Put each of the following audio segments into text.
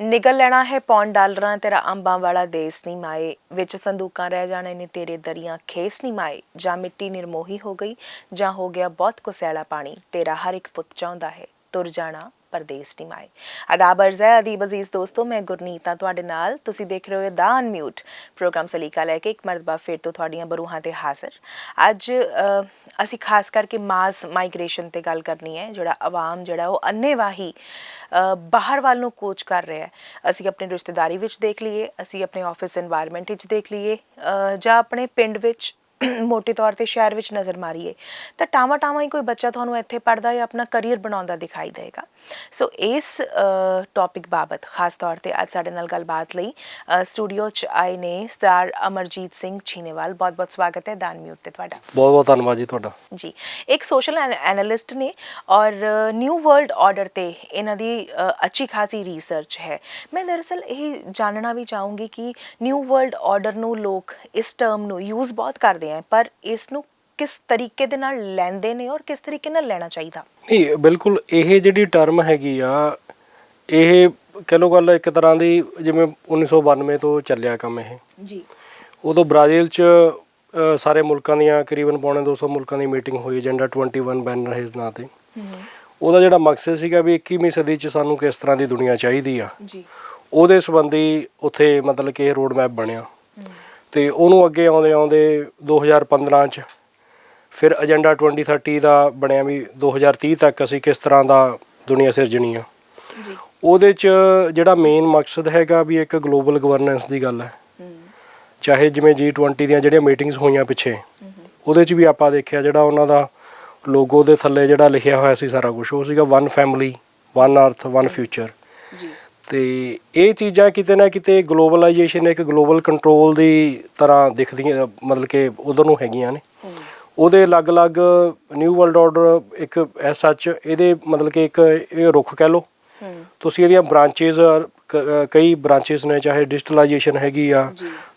ਨਿਗਲ ਲੈਣਾ ਹੈ, ਪੌਣ ਡਾਲਰਾਂ ਤੇਰਾ ਅੰਬਾਂ ਵਾਲਾ ਦੇਸ ਨਹੀਂ ਮਾਏ। ਵਿੱਚ ਸੰਦੂਕਾਂ ਰਹਿ ਜਾਣੇ ਨੇ, ਤੇਰੇ ਦਰੀਆਂ ਖੇਸ ਨਹੀਂ ਮਾਏ। ਜਾਂ ਮਿੱਟੀ ਨਿਰਮੋਹੀ ਹੋ ਗਈ, ਜਾਂ ਹੋ ਗਿਆ ਬਹੁਤ ਕੁਸੈਲਾ ਪਾਣੀ। ਤੇਰਾ ਹਰ ਇੱਕ ਪੁੱਤ ਚਾਹੁੰਦਾ ਹੈ, ਤੁਰ ਜਾਣਾ। ਪਰਦੇਸ ਨਹੀਂ ਮਾਏ। ਆਦਾਬ ਅਰਜ਼ ਹੈ, ਅਦੀਬ ਅਜ਼ੀਜ਼ ਦੋਸਤੋ, ਮੈਂ ਗੁਰਨੀਤਾ ਤੁਹਾਡੇ ਨਾਲ। ਤੁਸੀਂ ਦੇਖ ਰਹੇ ਹੋ ਦਾ ਅਨਮਿਊਟ ਪ੍ਰੋਗਰਾਮ ਸਲੀਕਾ ਲੈ ਕੇ ਇੱਕ ਮਰਤਬਾ ਫਿਰ ਤੋਂ ਤੁਹਾਡੀਆਂ ਬਰੂਹਾਂ ਤੇ ਹਾਜ਼ਰ। ਅੱਜ ਅਸੀਂ ਖਾਸ ਕਰਕੇ ਮਾਸ ਮਾਈਗ੍ਰੇਸ਼ਨ ਤੇ ਗੱਲ ਕਰਨੀ ਹੈ, ਜਿਹੜਾ ਆਵਾਮ ਜਿਹੜਾ ਉਹ ਅੰਨੇਵਾਹੀ ਬਾਹਰ ਵੱਲ ਨੂੰ ਕੋਚ ਕਰ ਰਿਹਾ ਹੈ। ਅਸੀਂ ਆਪਣੇ ਰਿਸ਼ਤੇਦਾਰੀ ਵਿੱਚ ਦੇਖ ਲਈਏ, ਅਸੀਂ ਆਪਣੇ ਆਫਿਸ এনवायरमेंट ਵਿੱਚ ਦੇਖ ਲਈਏ ਜਾਂ ਆਪਣੇ ਪਿੰਡ ਵਿੱਚ ਮੋਟੇ ਤੌਰ ਤੇ ਸ਼ਹਿਰ ਵਿੱਚ ਨਜ਼ਰ ਮਾਰੀਏ, ਤਾਂ ਟਾਵਾ ਟਾਵਾ ਹੀ ਕੋਈ ਬੱਚਾ ਤੁਹਾਨੂੰ ਇੱਥੇ ਪੜਦਾ ਜਾਂ ਆਪਣਾ ਕੈਰੀਅਰ ਬਣਾਉਂਦਾ ਦਿਖਾਈ ਦੇਗਾ ਸੋ ਇਸ ਟੌਪਿਕ ਬਾਬਤ ਖਾਸ ਤੌਰ ਤੇ ਅੱਜ ਸਾਡੇ ਨਾਲ ਗੱਲਬਾਤ ਲਈ ਸਟੂਡੀਓ 'ਚ ਆਏ ਨੇ ਸਟਾਰ ਅਮਰਜੀਤ ਸਿੰਘ ਛੀਨੇਵਾਲ। ਬਹੁਤ ਬਹੁਤ ਸਵਾਗਤ ਹੈ ਦਾਨ ਮਿਊਟ ਤੇ ਤੁਹਾਡਾ। ਬਹੁਤ ਬਹੁਤ ਧੰਨਵਾਦ ਜੀ ਤੁਹਾਡਾ। ਜੀ ਇੱਕ ਸੋਸ਼ਲ ਐਨਾਲਿਸਟ ਨੇ ਔਰ ਨਿਊ ਵਰਲਡ ਆਰਡਰ ਤੇ ਇਹਨਾਂ ਦੀ ਅ, ਅੱਛੀ ਖਾਸੀ ਰਿਸਰਚ ਹੈ। ਮੈਂ ਦਰਅਸਲ ਇਹ ਜਾਣਨਾ ਵੀ ਚਾਹੂੰਗੀ ਕਿ ਨਿਊ ਵਰਲਡ ਆਰਡਰ ਨੂੰ ਲੋਕ ਇਸ ਟਰਮ ਨੂੰ ਯੂਜ਼ ਬਹੁਤ ਕਰਦੇ ਆ ਪਰ ਇਸ ਨੂੰ ਕਿਸ ਤਰੀਕੇ ਦੇ ਨਾਲ ਲੈਂਦੇ ਨੇ ਔਰ ਕਿਸ ਤਰੀਕੇ ਨਾਲ ਲੈਣਾ ਚਾਹੀਦਾ? ਨਹੀਂ ਬਿਲਕੁਲ ਇਹ ਜਿਹੜੀ ਟਰਮ ਹੈਗੀ ਆ ਇਹ ਕਹ ਲੋ ਗੱਲ ਇੱਕ ਤਰ੍ਹਾਂ ਦੀ ਜਿਵੇਂ 1992 ਤੋਂ ਚੱਲਿਆ ਕੰਮ ਇਹ। ਜੀ। ਉਦੋਂ ਬ੍ਰਾਜ਼ੀਲ 'ਚ ਸਾਰੇ ਮੁਲਕਾਂ ਦੀਆਂ ਕਰੀਬਨ ਪੌਣੇ 200 ਮੁਲਕਾਂ ਦੀ ਮੀਟਿੰਗ ਹੋਈ ਏਜੰਡਾ 21 ਬੈਨਰ ਹੈ ਨਾਂ ਤੇ। ਉਹਦਾ ਜਿਹੜਾ ਮਕਸਦ ਸੀਗਾ ਵੀ 21ਵੀਂ ਸਦੀ 'ਚ ਸਾਨੂੰ ਕਿਸ ਤਰ੍ਹਾਂ ਦੀ ਦੁਨੀਆ ਚਾਹੀਦੀ ਆ। ਜੀ। ਉਹਦੇ ਸੰਬੰਧੀ ਉੱਥੇ ਮਤਲਬ ਕਿ ਰੋਡ ਮੈਪ ਬਣਿਆ। ਤੇ ਉਹਨੂੰ ਅੱਗੇ ਆਉਂਦੇ ਆਉਂਦੇ 2015 ਚ ਫਿਰ ਏਜੰਡਾ 2030 ਦਾ ਬਣਿਆ ਵੀ 2030 ਤੱਕ ਅਸੀਂ ਕਿਸ ਤਰ੍ਹਾਂ ਦਾ ਦੁਨੀਆ ਸਿਰਜਣੀ ਆ। ਜੀ। ਉਹਦੇ ਚ ਜਿਹੜਾ ਮੇਨ ਮਕਸਦ ਹੈਗਾ ਵੀ ਇੱਕ ਗਲੋਬਲ ਗਵਰਨੈਂਸ ਦੀ ਗੱਲ ਹੈ। ਚਾਹੇ ਜਿਵੇਂ G20 ਦੀਆਂ ਜਿਹੜੀਆਂ ਮੀਟਿੰਗਸ ਹੋਈਆਂ ਪਿੱਛੇ ਉਹਦੇ ਚ ਵੀ ਆਪਾਂ ਦੇਖਿਆ ਜਿਹੜਾ ਉਹਨਾਂ ਦਾ ਲੋਗੋ ਦੇ ਥੱਲੇ ਜਿਹੜਾ ਲਿਖਿਆ ਹੋਇਆ ਸੀ ਸਾਰਾ ਕੁਝ ਉਹ ਸੀਗਾ one family one earth one future ਜੀ। ਤੇ ਇਹ ਚੀਜ਼ਾਂ ਕਿਤੇ ਨਾ ਕਿਤੇ ਗਲੋਬਲਾਈਜੇਸ਼ਨ ਇੱਕ ਗਲੋਬਲ ਕੰਟਰੋਲ ਦੀ ਤਰ੍ਹਾਂ ਦਿਖਦੀਆਂ ਮਤਲਬ ਕਿ ਉਧਰ ਨੂੰ ਹੈਗੀਆਂ ਨੇ। ਉਹਦੇ ਅਲੱਗ-ਅਲੱਗ ਨਿਊ ਵਰਲਡ ਆਰਡਰ ਇੱਕ ਐਸ ਸੱਚ ਇਹਦੇ ਮਤਲਬ ਕਿ ਇੱਕ ਇਹ ਰੁੱਖ ਕਹਿ ਲਓ। ਤੁਸੀਂ ਇਹਦੀਆਂ ਬ੍ਰਾਂਚੇਸ ਕਈ ਬ੍ਰਾਂਚੇਸ ਨੇ ਚਾਹੇ ਡਿਜੀਟਲਾਈਜੇਸ਼ਨ ਹੈਗੀ ਆ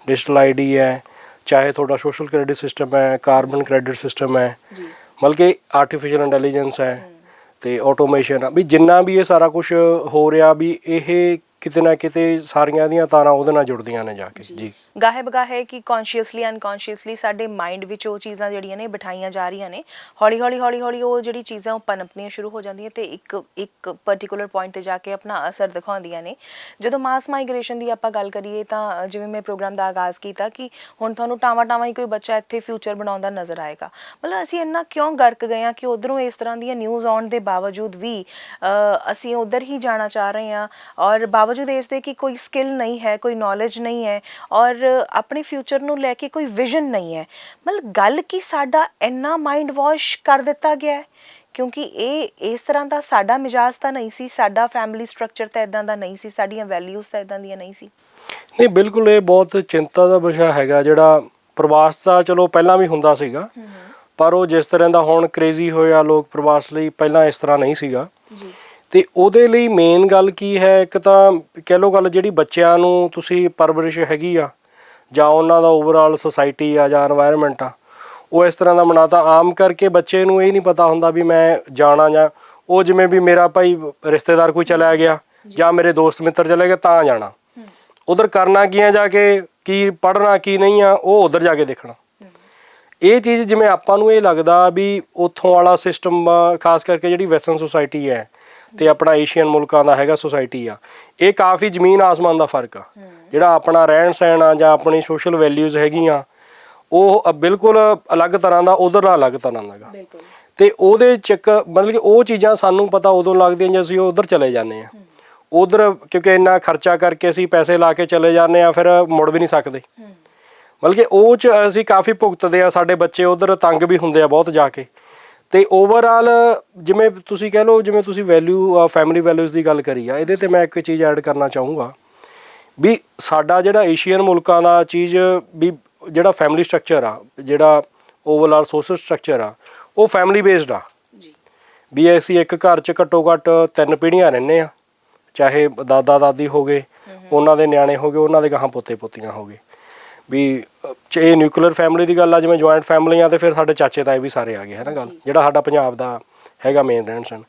ਡਿਜੀਟਲ ਆਈਡੀ ਹੈ ਚਾਹੇ ਤੁਹਾਡਾ ਸੋਸ਼ਲ ਕ੍ਰੈਡਿਟ ਸਿਸਟਮ ਹੈ ਕਾਰਬਨ ਕ੍ਰੈਡਿਟ ਸਿਸਟਮ ਹੈ। ਜੀ। ਮਤਲਬ ਕਿ ਆਰਟੀਫੀਸ਼ੀਅਲ ਇੰਟੈਲੀਜੈਂਸ ਹੈ ਤੇ ਆਟੋਮੇਸ਼ਨ ਆ। ਵੀ ਜਿੰਨਾ ਵੀ ਇਹ ਸਾਰਾ ਕੁਝ ਹੋ ਰਿਹਾ ਵੀ ਇਹ ਕਿਤੇ ਨਾ ਕਿਤੇ ਸਾਰੀਆਂ ਦੀਆਂ ਤਾਰਾਂ ਉਹਦੇ ਨਾਲ ਜੁੜਦੀਆਂ ਨੇ ਜਾ ਕੇ ਜੀ। ਗਾਹੇ ਬਗਾਹੇ ਕਿ ਕੌਨਸ਼ੀਅਸਲੀ ਅਨਕੌਨਸ਼ੀਅਸਲੀ ਸਾਡੇ ਮਾਈਂਡ ਵਿੱਚ ਉਹ ਚੀਜ਼ਾਂ ਜਿਹੜੀਆਂ ਨੇ ਬਿਠਾਈਆਂ ਜਾ ਰਹੀਆਂ ਨੇ। ਹੌਲੀ ਹੌਲੀ ਹੌਲੀ ਹੌਲੀ ਉਹ ਜਿਹੜੀ ਚੀਜ਼ਾਂ ਉਹ ਪਨਪਣੀਆਂ ਸ਼ੁਰੂ ਹੋ ਜਾਂਦੀਆਂ ਤੇ ਇੱਕ ਇੱਕ ਪਾਰਟਿਕੂਲਰ ਪੁਆਇੰਟ ਤੇ ਜਾ ਕੇ ਆਪਣਾ ਅਸਰ ਦਿਖਾਉਂਦੀਆਂ ਨੇ। ਜਦੋਂ ਮਾਸ ਮਾਈਗ੍ਰੇਸ਼ਨ ਦੀ ਆਪਾਂ ਗੱਲ ਕਰੀਏ ਤਾਂ ਜਿਵੇਂ ਮੈਂ ਪ੍ਰੋਗਰਾਮ ਦਾ ਆਗਾਜ਼ ਕੀਤਾ ਕਿ ਹੁਣ ਤੁਹਾਨੂੰ ਟਾਵਾ ਟਾਵਾ ਹੀ ਕੋਈ ਬੱਚਾ ਇੱਥੇ ਫਿਊਚਰ ਬਣਾਉਂਦਾ ਨਜ਼ਰ ਆਏਗਾ। ਮਤਲਬ ਅਸੀਂ ਇੰਨਾ ਕਿਉਂ ਗਰਕ ਗਏ ਆ ਕਿ ਉਧਰੋਂ ਇਸ ਤਰ੍ਹਾਂ ਦੀਆਂ ਨਿਊਜ਼ ਆਉਣ ਦੇ ਬਾਵਜੂਦ ਵੀ ਅਸੀਂ ਉਧਰ ਹੀ ਜਾਣਾ ਚਾਹ ਰਹੇ ਹਾਂ ਔਰ ਬਾਵਜੂਦ ਇਸ ਦੇ ਕਿ ਕੋਈ ਸਕਿੱਲ ਨਹੀਂ ਹੈ ਕੋਈ ਨੌਲੇਜ ਨਹੀਂ ਹੈ ਔਰ ਆਪਣੇ ਫਿਊਚਰ ਨੂੰ ਲੈ ਕੇ ਕੋਈ ਵਿਜ਼ਨ ਨਹੀਂ ਹੈ ਮਤਲਬ ਗੱਲ ਕੀ ਸਾਡਾ ਇੰਨਾ ਮਾਈਂਡ ਵਾਸ਼ ਕਰ ਦਿੱਤਾ ਗਿਆ ਹੈ ਕਿਉਂਕਿ ਇਹ ਇਸ ਤਰ੍ਹਾਂ ਦਾ ਸਾਡਾ ਮਿਜਾਜ਼ ਤਾਂ ਨਹੀਂ ਸੀ ਸਾਡਾ ਫੈਮਿਲੀ ਸਟਰਕਚਰ ਤਾਂ ਇਦਾਂ ਦਾ ਨਹੀਂ ਸੀ ਸਾਡੀਆਂ ਵੈਲਿਊਜ਼ ਤਾਂ ਇਦਾਂ ਦੀਆਂ ਨਹੀਂ ਸੀ ਨਹੀਂ ਬਿਲਕੁਲ ਇਹ ਬਹੁਤ ਚਿੰਤਾ ਦਾ ਵਿਸ਼ਾ ਹੈਗਾ ਜਿਹੜਾ ਪ੍ਰਵਾਸ ਦਾ ਚਲੋ ਪਹਿਲਾਂ ਵੀ ਹੁੰਦਾ ਸੀਗਾ ਪਰ ਉਹ ਜਿਸ ਤਰ੍ਹਾਂ ਦਾ ਹੁਣ ਕ੍ਰੇਜ਼ੀ ਹੋਇਆ ਲੋਕ ਪ੍ਰਵਾਸ ਲਈ ਪਹਿਲਾਂ ਇਸ ਤਰ੍ਹਾਂ ਨਹੀਂ ਸੀਗਾ ਜੀ ਤੇ ਉਹਦੇ ਲਈ ਮੇਨ ਗੱਲ ਕੀ ਹੈ? ਇੱਕ ਤਾਂ ਕਹਿ ਲੋ ਗੱਲ ਜਿਹੜੀ ਬੱਚਿਆਂ ਨੂੰ ਤੁਸੀਂ ਪਰਵਰਿਸ਼ ਹੈਗੀ ਆ ਜਾਂ ਉਹਨਾਂ ਦਾ ਓਵਰਆਲ ਸੋਸਾਇਟੀ ਆ ਜਾਂ এনवायरमेंट ਆ ਉਹ ਇਸ ਤਰ੍ਹਾਂ ਦਾ ਬਣਾਤਾ ਆਮ ਕਰਕੇ ਬੱਚੇ ਨੂੰ ਇਹ ਨਹੀਂ ਪਤਾ ਹੁੰਦਾ ਵੀ ਮੈਂ ਜਾਣਾ ਜਾਂ ਉਹ ਜਿਵੇਂ ਵੀ ਮੇਰਾ ਭਾਈ ਰਿਸ਼ਤੇਦਾਰ ਕੋਈ ਚਲਾ ਗਿਆ ਜਾਂ। ਮੇਰੇ ਦੋਸਤ ਮਿੱਤਰ ਚਲੇ ਗਏ ਤਾਂ ਜਾਣਾ। ਉਧਰ ਕਰਨਾ ਕੀ ਆ ਜਾ ਕੇ ਕੀ ਪੜਨਾ ਕੀ ਨਹੀਂ ਆ ਉਹ ਉਧਰ ਜਾ ਕੇ ਦੇਖਣਾ। ਇਹ ਚੀਜ਼ ਜਿਵੇਂ ਆਪਾਂ ਨੂੰ ਇਹ ਲੱਗਦਾ ਵੀ ਉੱਥੋਂ ਵਾਲਾ ਸਿਸਟਮ ਖਾਸ ਕਰਕੇ ਜਿਹੜੀ ਵੈਸਟਰਨ ਸੋਸਾਇਟੀ ਹੈ ਤੇ ਆਪਣਾ ਏਸ਼ੀਅਨ ਮੁਲਕਾਂ ਦਾ ਹੈਗਾ ਸੁਸਾਇਟੀ ਆ। ਇਹ ਕਾਫੀ ਜ਼ਮੀਨ ਆਸਮਾਨ ਦਾ ਫ਼ਰਕ ਆ। ਜਿਹੜਾ ਆਪਣਾ ਰਹਿਣ ਸਹਿਣ ਆ ਜਾਂ ਆਪਣੀ ਸੋਸ਼ਲ ਵੈਲਿਊਜ਼ ਹੈਗੀਆਂ ਉਹ ਬਿਲਕੁਲ ਅਲੱਗ ਤਰ੍ਹਾਂ ਦਾ ਉਧਰਲਾ ਅਲੱਗ ਤਰ੍ਹਾਂ ਦਾ ਗਾ। ਬਿਲਕੁਲ। ਤੇ ਉਹਦੇ ਚੱਕ ਮਤਲਬ ਕਿ ਉਹ ਚੀਜ਼ਾਂ ਸਾਨੂੰ ਪਤਾ ਉਦੋਂ ਲੱਗਦੀਆਂ ਜੇ ਅਸੀਂ ਉਧਰ ਚਲੇ ਜਾਂਦੇ ਆ। ਉਧਰ ਕਿਉਂਕਿ ਇੰਨਾ ਖਰਚਾ ਕਰਕੇ ਅਸੀਂ ਪੈਸੇ ਲਾ ਕੇ ਚਲੇ ਜਾਂਦੇ ਆ ਫਿਰ ਮੁੜ ਵੀ ਨਹੀਂ ਸਕਦੇ। ਮਤਲਬ ਕਿ ਉਹ ਚ ਅਸੀਂ ਕਾਫੀ ਭੁਗਤਦੇ ਆ ਸਾਡੇ ਬੱਚੇ ਉਧਰ ਤੰਗ ਵੀ ਹੁੰਦੇ ਆ ਬਹੁਤ ਜਾ ਕੇ। ਤੇ ਓਵਰਆਲ ਜਿਵੇਂ ਤੁਸੀਂ ਕਹਿ ਲਓ ਜਿਵੇਂ ਤੁਸੀਂ ਵੈਲਿਊ ਫੈਮਿਲੀ ਵੈਲਿਊਜ਼ ਦੀ ਗੱਲ ਕਰੀ ਆ ਇਹਦੇ ਤੇ ਮੈਂ ਇੱਕ ਚੀਜ਼ ਐਡ ਕਰਨਾ ਚਾਹੂੰਗਾ ਵੀ ਸਾਡਾ ਜਿਹੜਾ ਏਸ਼ੀਅਨ ਮੁਲਕਾਂ ਦਾ ਚੀਜ਼ ਵੀ ਜਿਹੜਾ ਫੈਮਿਲੀ ਸਟਰਕਚਰ ਆ ਜਿਹੜਾ ਓਵਰਆਲ ਸੋਸ਼ਲ ਸਟਰਕਚਰ ਆ ਉਹ ਫੈਮਿਲੀ ਬੇਸਡ ਆ। ਜੀ। ਵੀ ਅਸੀਂ ਇੱਕ ਘਰ 'ਚ ਘੱਟੋ ਘੱਟ ਤਿੰਨ ਪੀੜ੍ਹੀਆਂ ਰਹਿੰਦੇ ਆ ਚਾਹੇ ਦਾਦਾ ਦਾਦੀ ਹੋ ਗਏ ਉਹਨਾਂ ਦੇ ਨਿਆਣੇ ਹੋ ਗਏ ਉਹਨਾਂ ਦੇ ਗਾਹਾਂ ਪੋਤੇ ਪੋਤੀਆਂ ਹੋ ਗਏ। ਵੀ ਅ, ਜੇ ਨਿਊਕਲੀਅਰ ਫੈਮਿਲੀ ਦੀ ਗੱਲ ਆ ਜਿਵੇਂ ਜੁਆਇੰਟ ਫੈਮਿਲੀਆਂ ਤੇ ਫਿਰ ਸਾਡੇ ਚਾਚੇ ਤਾਏ ਵੀ ਸਾਰੇ ਆ ਗਏ ਹੈ ਨਾ ਗੱਲ? ਜਿਹੜਾ ਸਾਡਾ ਪੰਜਾਬ ਦਾ ਹੈਗਾ ਮੇਨ ਰਹਿਣ ਸਹਿਣ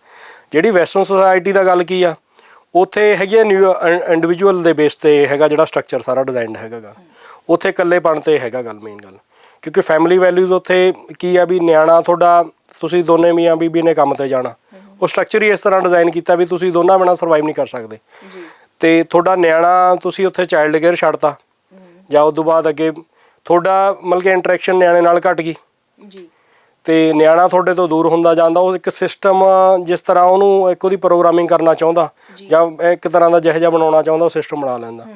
ਜਿਹੜੀ ਵੈਸਟਰਨ ਸੋਸਾਇਟੀ ਦਾ ਗੱਲ ਕੀ ਆ? ਉੱਥੇ ਹੈਗੀ ਨਿਊ ਇੰਡੀਵਿਜੂਅਲ ਦੇ ਬੇਸ ਤੇ ਹੈਗਾ ਜਿਹੜਾ ਸਟਰਕਚਰ ਸਾਰਾ ਡਿਜ਼ਾਈਨਡ ਹੈਗਾਗਾ ਉੱਥੇ ਇਕੱਲੇਪਣ ਤੇ ਹੈਗਾ ਗੱਲ ਮੇਨ ਗੱਲ। ਕਿਉਂਕਿ ਫੈਮਿਲੀ ਵੈਲਿਊਜ਼ ਉੱਥੇ ਕੀ ਆ ਵੀ ਨਿਆਣਾ ਤੁਹਾਡਾ ਤੁਸੀਂ ਦੋਨੇ ਮੀਆਂ ਬੀਬੀ ਨੇ ਕੰਮ ਤੇ ਜਾਣਾ। ਉਹ ਸਟਰਕਚਰ ਹੀ ਇਸ ਤਰ੍ਹਾਂ ਡਿਜ਼ਾਈਨ ਕੀਤਾ ਵੀ ਤੁਸੀਂ ਦੋਨਾਂ ਬਿਨਾਂ ਸਰਵਾਈਵ ਨਹੀਂ ਕਰ ਸਕਦੇ। ਤੇ ਤੁਹਾਡਾ ਨਿਆਣਾ ਤੁਸੀਂ ਉੱਥੇ ਚਾਈਲਡ ਕੇਅਰ ਛੱਡਤਾ। ਜਾਂ ਉਸ ਤੋਂ ਬਾਅਦ ਅੱਗੇ ਤੁਹਾਡਾ ਮਤਲਬ ਕਿ ਇੰਟਰੈਕਸ਼ਨ ਨਿਆਣੇ ਨਾਲ ਘਟ ਗਈ। ਜੀ। ਤੇ ਨਿਆਣਾ ਤੁਹਾਡੇ ਤੋਂ ਦੂਰ ਹੁੰਦਾ ਜਾਂਦਾ ਉਹ ਇੱਕ ਸਿਸਟਮ ਜਿਸ ਤਰ੍ਹਾਂ ਉਹਨੂੰ ਇੱਕ ਉਹਦੀ ਪ੍ਰੋਗਰਾਮਿੰਗ ਕਰਨਾ ਚਾਹੁੰਦਾ ਜਾਂ। ਇੱਕ ਤਰ੍ਹਾਂ ਦਾ ਜਿਹੋ ਜਿਹਾ ਬਣਾਉਣਾ ਚਾਹੁੰਦਾ ਉਹ ਸਿਸਟਮ ਬਣਾ ਲੈਂਦਾ।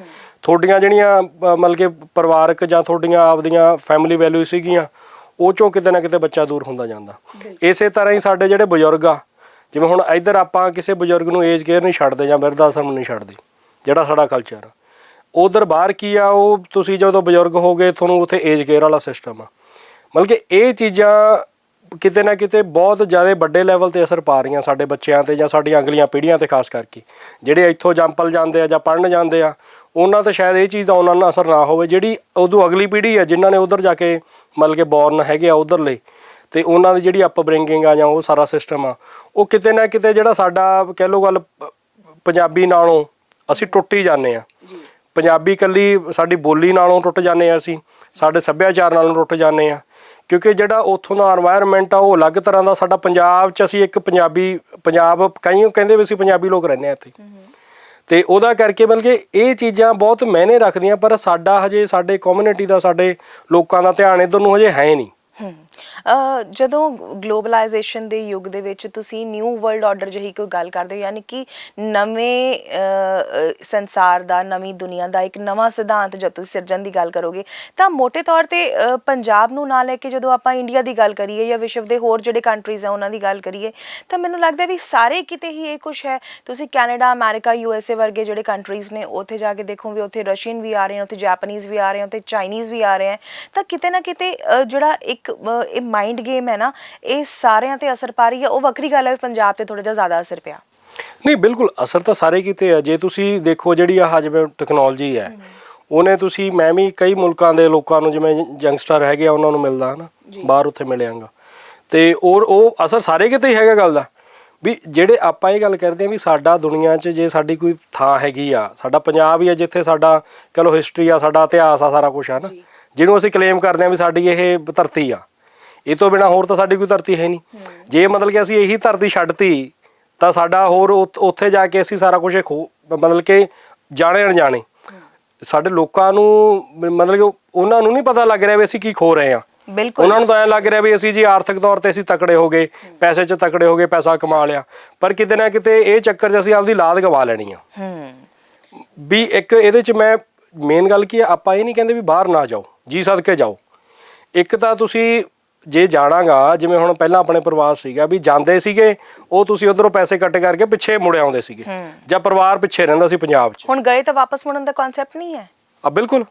ਤੁਹਾਡੀਆਂ ਜਿਹੜੀਆਂ ਮਤਲਬ ਕਿ ਪਰਿਵਾਰਕ ਜਾਂ ਤੁਹਾਡੀਆਂ ਆਪਦੀਆਂ ਫੈਮਿਲੀ ਵੈਲਿਊ ਸੀਗੀਆਂ ਉਹ ਚੋਂ ਕਿਤੇ ਨਾ ਕਿਤੇ ਬੱਚਾ ਦੂਰ ਹੁੰਦਾ ਜਾਂਦਾ। ਇਸੇ ਤਰ੍ਹਾਂ ਹੀ ਸਾਡੇ ਜਿਹੜੇ ਬਜ਼ੁਰਗ ਆ ਜਿਵੇਂ ਹੁਣ ਇੱਧਰ ਆਪਾਂ ਕਿਸੇ ਬਜ਼ੁਰਗ ਨੂੰ ਏਜ ਕੇਅਰ ਨਹੀਂ ਛੱਡਦੇ ਜਾਂ ਬਿਰਧ ਆਸ਼ਰਮ ਨਹੀਂ ਛੱਡਦੇ ਜਿਹੜਾ ਸਾਡਾ ਕਲਚਰ ਆ। ਉਧਰ ਬਾਹਰ ਕੀ ਆ, ਉਹ ਤੁਸੀਂ ਜਦੋਂ ਬਜ਼ੁਰਗ ਹੋਗੇ, ਤੁਹਾਨੂੰ ਉੱਥੇ ਏਜ ਕੇਅਰ ਵਾਲਾ ਸਿਸਟਮ ਆ। ਮਤਲਬ ਕਿ ਇਹ ਚੀਜ਼ਾਂ ਕਿਤੇ ਨਾ ਕਿਤੇ ਬਹੁਤ ਜ਼ਿਆਦਾ ਵੱਡੇ ਲੈਵਲ ਤੇ ਅਸਰ ਪਾ ਰਹੀਆਂ ਸਾਡੇ ਬੱਚਿਆਂ ਤੇ ਜਾਂ ਸਾਡੀਆਂ ਅਗਲੀਆਂ ਪੀੜ੍ਹੀਆਂ ਤੇ, ਖਾਸ ਕਰਕੇ। ਜਿਹੜੇ ਇੱਥੋਂ ਜੰਪਲ ਜਾਂਦੇ ਆ ਜਾਂ ਪੜਨ ਜਾਂਦੇ ਆ, ਉਹਨਾਂ ਤੇ ਸ਼ਾਇਦ ਇਹ ਚੀਜ਼ ਦਾ ਉਹਨਾਂ ਨੂੰ ਅਸਰ ਨਾ ਹੋਵੇ, ਜਿਹੜੀ ਉਦੋਂ ਅਗਲੀ ਪੀੜ੍ਹੀ ਆ, ਜਿਨ੍ਹਾਂ ਨੇ ਉਧਰ ਜਾ ਕੇ ਮਤਲਬ ਕਿ ਬੌਰਨ ਹੈਗੇ ਆ ਉਧਰਲੇ, ਤੇ ਉਹਨਾਂ ਦੀ ਜਿਹੜੀ ਅਪਬ੍ਰਿੰਗਿੰਗ ਆ ਜਾਂ ਉਹ ਸਾਰਾ ਸਿਸਟਮ ਆ, ਉਹ ਕਿਤੇ ਨਾ ਕਿਤੇ ਜਿਹੜਾ ਸਾਡਾ ਕਹਿ ਲਓ ਗੱਲ ਪੰਜਾਬੀ ਨਾਲੋਂ ਅਸੀਂ ਟੁੱਟ ਹੀ ਜਾਂਦੇ ਆ। ਪੰਜਾਬੀ ਕੱਲੀ ਸਾਡੀ ਬੋਲੀ ਨਾਲੋਂ ਟੁੱਟ ਜਾਂਦੇ ਆ ਅਸੀਂ ਸਾਡੇ ਸੱਭਿਆਚਾਰ ਨਾਲੋਂ ਟੁੱਟ ਜਾਂਦੇ ਆ ਕਿਉਂਕਿ ਜਿਹੜਾ ਉੱਥੋਂ ਦਾ এনवायरमेंट ਆ ਉਹ ਅਲੱਗ ਤਰ੍ਹਾਂ ਦਾ ਸਾਡਾ ਪੰਜਾਬ 'ਚ ਅਸੀਂ ਇੱਕ ਪੰਜਾਬੀ ਪੰਜਾਬ ਕਈਓ ਕਹਿੰਦੇ ਵੀ ਅਸੀਂ ਪੰਜਾਬੀ ਲੋਕ ਰਹਿੰਦੇ ਆ ਇੱਥੇ। ਤੇ ਉਹਦਾ ਕਰਕੇ ਬਲਕਿ ਇਹ ਚੀਜ਼ਾਂ ਬਹੁਤ ਮਾਇਨੇ ਰੱਖਦੀਆਂ ਪਰ ਸਾਡਾ ਹਜੇ ਸਾਡੇ ਕਮਿਊਨਿਟੀ ਦਾ ਸਾਡੇ ਲੋਕਾਂ ਦਾ ਧਿਆਨ ਇਧਰ ਨੂੰ ਹਜੇ ਹੈ ਨਹੀਂ। ਜਦੋਂ ਗਲੋਬਲਾਈਜੇਸ਼ਨ ਦੇ ਯੁੱਗ ਦੇ ਵਿੱਚ ਤੁਸੀਂ ਨਿਊ ਵਰਲਡ ਆਰਡਰ ਜਿਹੀ ਕੋਈ ਗੱਲ ਕਰਦੇ ਹੋ, ਯਾਨੀ ਕਿ ਨਵੇਂ ਸੰਸਾਰ ਦਾ, ਨਵੀਂ ਦੁਨੀਆ ਦਾ ਇੱਕ ਨਵਾਂ ਸਿਧਾਂਤ ਜਦ ਤੁਸੀਂ ਸਿਰਜਣ ਦੀ ਗੱਲ ਕਰੋਗੇ, ਤਾਂ ਮੋٹے ਤੌਰ ਤੇ ਪੰਜਾਬ ਨੂੰ ਨਾ ਲੈ ਕੇ ਜਦੋਂ ਆਪਾਂ ਇੰਡੀਆ ਦੀ ਗੱਲ ਕਰੀਏ ਜਾਂ ਵਿਸ਼ਵ ਦੇ ਹੋਰ ਜਿਹੜੇ ਕੰਟਰੀਜ਼ ਆ ਉਹਨਾਂ ਦੀ ਗੱਲ ਕਰੀਏ, ਤਾਂ ਮੈਨੂੰ ਲੱਗਦਾ ਵੀ ਸਾਰੇ ਕਿਤੇ ਹੀ ਇਹ ਕੁਝ ਹੈ। ਤੁਸੀਂ Canada, America, U S A ਵਰਗੇ ਜਿਹੜੇ ਕੰਟਰੀਜ਼ ਨੇ, ਉੱਥੇ ਜਾ ਕੇ ਦੇਖੋ ਵੀ ਉੱਥੇ ਰਸ਼ੀਅਨ ਵੀ ਆ ਰਹੇ ਹਨ ਉੱਥੇ ਜਾਪਾਨੀਜ਼ ਵੀ ਆ ਰਹੇ ਹਨ ਉੱਥੇ ਚਾਈਨੀਜ਼ ਵੀ ਆ ਰਹੇ ਹਨ ਤਾਂ ਕਿਤੇ ਨਾ ਕਿਤੇ ਜਿਹੜਾ ਇੱਕ ਮਾਈਂਡ ਗੇਮ ਹੈ ਨਾ ਇਹ ਸਾਰਿਆਂ ਤੇ ਅਸਰ ਪਾ ਰਹੀ ਹੈ। ਉਹ ਵੱਖਰੀ ਗੱਲ ਹੈ ਪੰਜਾਬ ਤੇ ਥੋੜਾ ਜਿਹਾ ਜ਼ਿਆਦਾ ਅਸਰ ਪਿਆ। ਨਹੀਂ ਬਿਲਕੁਲ ਅਸਰ ਤਾਂ ਸਾਰੇ ਕੀਤੇ ਆ। ਜੇ ਤੁਸੀਂ ਦੇਖੋ ਜਿਹੜੀ ਆ ਜਿਵੇਂ ਟੈਕਨੋਲੋਜੀ ਹੈ ਉਹਨੇ ਤੁਸੀਂ ਮੈਂ ਵੀ ਕਈ ਮੁਲਕਾਂ ਦੇ ਲੋਕਾਂ ਨੂੰ ਜਿਵੇਂ ਯੰਗਸਟਰ ਹੈਗੇ ਆ ਉਹਨਾਂ ਨੂੰ ਮਿਲਦਾ ਹਨਾ। ਬਾਹਰ ਉੱਥੇ ਮਿਲਿਆਂਗਾ ਤੇ ਔਰ ਉਹ ਅਸਰ ਸਾਰੇ ਕਿਤੇ ਹੀ ਹੈਗਾ ਗੱਲ ਦਾ। ਵੀ ਜਿਹੜੇ ਆਪਾਂ ਇਹ ਗੱਲ ਕਰਦੇ ਆ ਵੀ ਸਾਡਾ ਦੁਨੀਆ 'ਚ ਜੇ ਸਾਡੀ ਕੋਈ ਥਾਂ ਹੈਗੀ ਆ ਸਾਡਾ ਪੰਜਾਬ ਹੀ ਆ ਜਿੱਥੇ ਸਾਡਾ ਕਹ ਹਿਸਟਰੀ ਆ ਸਾਡਾ ਇਤਿਹਾਸ ਆ ਸਾਰਾ ਕੁਝ ਆ ਨਾ। ਜਿਹਨੂੰ ਅਸੀਂ ਕਲੇਮ ਕਰਦੇ ਆ ਵੀ ਸਾਡੀ ਇਹ ਧਰਤੀ ਆ। ਇਹ ਤੋਂ ਬਿਨਾ ਹੋਰ ਤਾਂ ਸਾਡੀ ਕੋਈ ਧਰਤੀ ਹੈ ਨਹੀਂ। ਜੇ ਮਤਲਬ ਕਿ ਅਸੀਂ ਇਹੀ ਧਰਤੀ ਛੱਡਤੀ ਤਾਂ ਸਾਡਾ ਹੋਰ ਉੱਥ- ਜਾ ਕੇ ਅਸੀਂ ਸਾਰਾ ਕੁਝ ਮਤਲਬ ਕਿ ਜਾਣੇ ਅਣਜਾਣੇ। ਸਾਡੇ ਲੋਕਾਂ ਨੂੰ ਮਤਲਬ ਕਿ ਉਹਨਾਂ ਨੂੰ ਨਹੀਂ ਪਤਾ ਲੱਗ ਰਿਹਾ ਵੀ ਅਸੀਂ ਕੀ ਖੋ ਰਹੇ ਆ ਬਿਲਕੁਲ। ਉਹਨਾਂ ਨੂੰ ਤਾਂ ਐ ਲੱਗ ਰਿਹਾ ਵੀ ਅਸੀਂ ਜੀ ਆਰਥਿਕ ਤੌਰ ਤੇ ਅਸੀਂ ਤਕੜੇ ਹੋ ਗਏ ਪੈਸੇ 'ਚ ਤਕੜੇ ਹੋ ਗਏ ਪੈਸਾ ਕਮਾ ਲਿਆ। ਪਰ ਕਿਤੇ ਨਾ ਕਿਤੇ ਇਹ ਚੱਕਰ 'ਚ ਅਸੀਂ ਆਪਦੀ ਲਾਦ ਗਵਾ ਲੈਣੀ ਆ। ਹੂੰ। ਵੀ ਇੱਕ ਇਹਦੇ 'ਚ ਮੈਂ ਮੇਨ ਗੱਲ ਕੀ ਹੈ ਆਪਾਂ ਇਹ ਨਹੀਂ ਕਹਿੰਦੇ ਵੀ ਬਾਹਰ ਨਾ ਜਾਓ ਜੀ ਸਦਕੇ ਜਾਓ। ਇੱਕ ਤਾਂ ਤੁਸੀਂ ਜੇ ਜਾਣਾਗਾ ਜਿਵੇਂ ਹੁਣ ਪਹਿਲਾਂ ਆਪਣੇ ਪਰਿਵਾਰ ਸੀਗਾ ਵੀ ਜਾਂਦੇ ਸੀਗੇ ਉਹ ਤੁਸੀਂ ਉਧਰੋਂ ਪੈਸੇ ਕੱਟ ਕਰਕੇ ਪਿੱਛੇ ਮੁੜ ਆਉਂਦੇ ਸੀਗੇ ਜਾਂ ਪਰਿਵਾਰ ਪਿੱਛੇ ਰਹਿੰਦਾ ਸੀ ਪੰਜਾਬ 'ਚ। ਹੁਣ ਗਏ ਤਾਂ ਵਾਪਸ ਮੁੜਨ ਦਾ ਕਨਸੈਪਟ ਨਹੀਂ ਹੈ। ਆ ਬਿਲਕੁਲ।